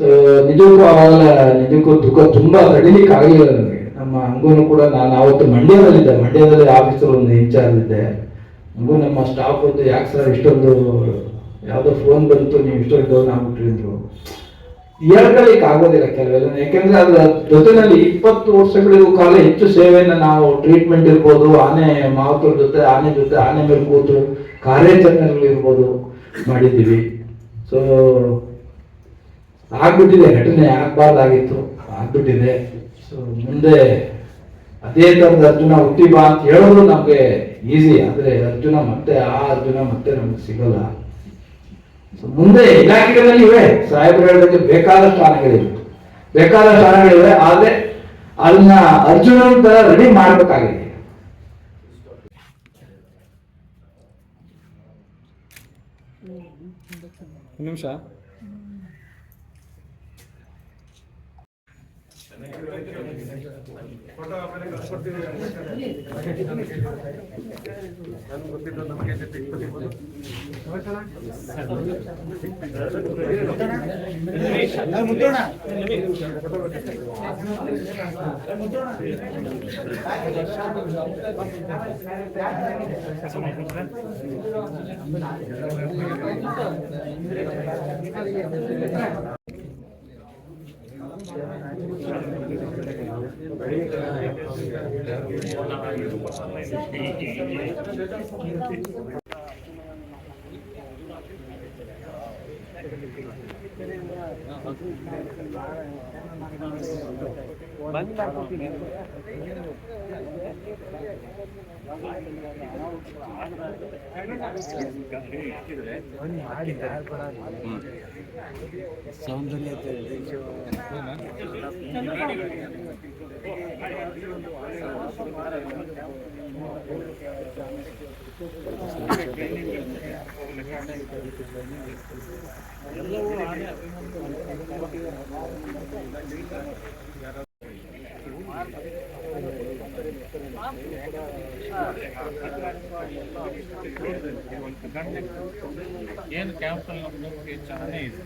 ಸೊ ನಿಜಕ್ಕೂ ಅವಾಗ ನಿಜಕ್ಕೂ ದುಃಖ ತುಂಬಾ ತಡಿಲಿಕ್ಕೆ ಆಗಲಿಲ್ಲ ನನಗೆ. ನಮ್ಮ ಹಂಗೂ ಕೂಡ ನಾನು ಅವತ್ತು ಮಂಡ್ಯದಲ್ಲಿದ್ದೆ. ಮಂಡ್ಯದಲ್ಲಿ ಆಫೀಸರ್ ಒಂದು ಇನ್ಚಾರ್ಜ್ ಇದ್ದೆ. ಹಂಗೂ ನಮ್ಮ ಸ್ಟಾಫ್ ಒಂದು ಯಾಕೆ ಸರ್ ಇಷ್ಟೊಂದು ಯಾವುದೋ ಫೋನ್ ಬಂತು, ನೀವು ಇಷ್ಟೊಂದು ಡೌನ್ ಆಗ್ಬಿಟ್ರಿ ಅಂದ್ರು. ಹೇಳ್ಕೊಳ್ಳಿಕ್ಕೆ ಆಗೋದಿಲ್ಲ ಕೆಲವೆಲ್ಲ. ಯಾಕೆಂದ್ರೆ ಅದ್ರ ಜೊತೆನಲ್ಲಿ ಇಪ್ಪತ್ತು ವರ್ಷಗಳಿಗೂ ಕಾಲ ಹೆಚ್ಚು ಸೇವೆಯನ್ನು ನಾವು ಟ್ರೀಟ್ಮೆಂಟ್ ಇರ್ಬೋದು, ಆನೆ ಮಾವುತರ ಜೊತೆ, ಆನೆ ಜೊತೆ, ಆನೆ ಮೇಲೆ ಕೂತು ಕಾರ್ಯಾಚರಣೆಗಳು ಇರ್ಬೋದು ಮಾಡಿದ್ದೀವಿ. ಸೊ ಆಗ್ಬಿಟ್ಟಿದೆ, ಘಟನೆ ಆಗ್ಬಾರ್ದಾಗಿತ್ತು, ಆಗ್ಬಿಟ್ಟಿದೆ. ಸೊ ಮುಂದೆ ಅದೇ ತರದ ಅರ್ಜುನ ಹುಟ್ಟಿ ಬಾ ಅಂತ ಹೇಳೋದು ನಮ್ಗೆ ಈಸಿ ಆದ್ರೆ ಅರ್ಜುನ ಮತ್ತೆ, ಆ ಅರ್ಜುನ ಮತ್ತೆ ನಮ್ಗೆ ಸಿಗಲ್ಲ. ಮುಂದೆ ಇಲಾಖೆಗಳಲ್ಲಿ ಇವೆ. ಸಾಹೇಬರು ಹೇಳಿದಂಗೆ ಬೇಕಾದ ಸ್ಥಾನಗಳಿವೆ. ಬೇಕಾದ ಸ್ಥಾನಗಳಿವೆ, ಆದ್ರೆ ಅದನ್ನ ಅರ್ಜುನ ತರ ರೆಡಿ ಮಾಡ್ಬೇಕಾಗಿದೆ. ನಿಮಿಷ. ನನ್ಗೆ ಗೊತ್ತಿದ್ದು ನಮಗೆ Banyak ಸೌಂದರ್ಯತೆ ಎಲ್ಲವೂ ಯಾರು ಏನು ಕ್ಯಾಪಿಟಲ್ ನಮ್ಗೆ ಚೆನ್ನಾಗಿ ಇದೆ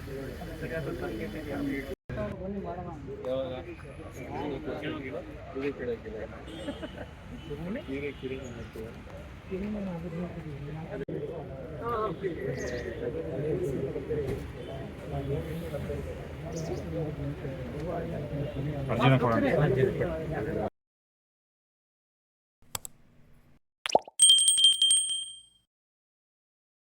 ಅರ್ಜುನ ಕೊಡೋಣ.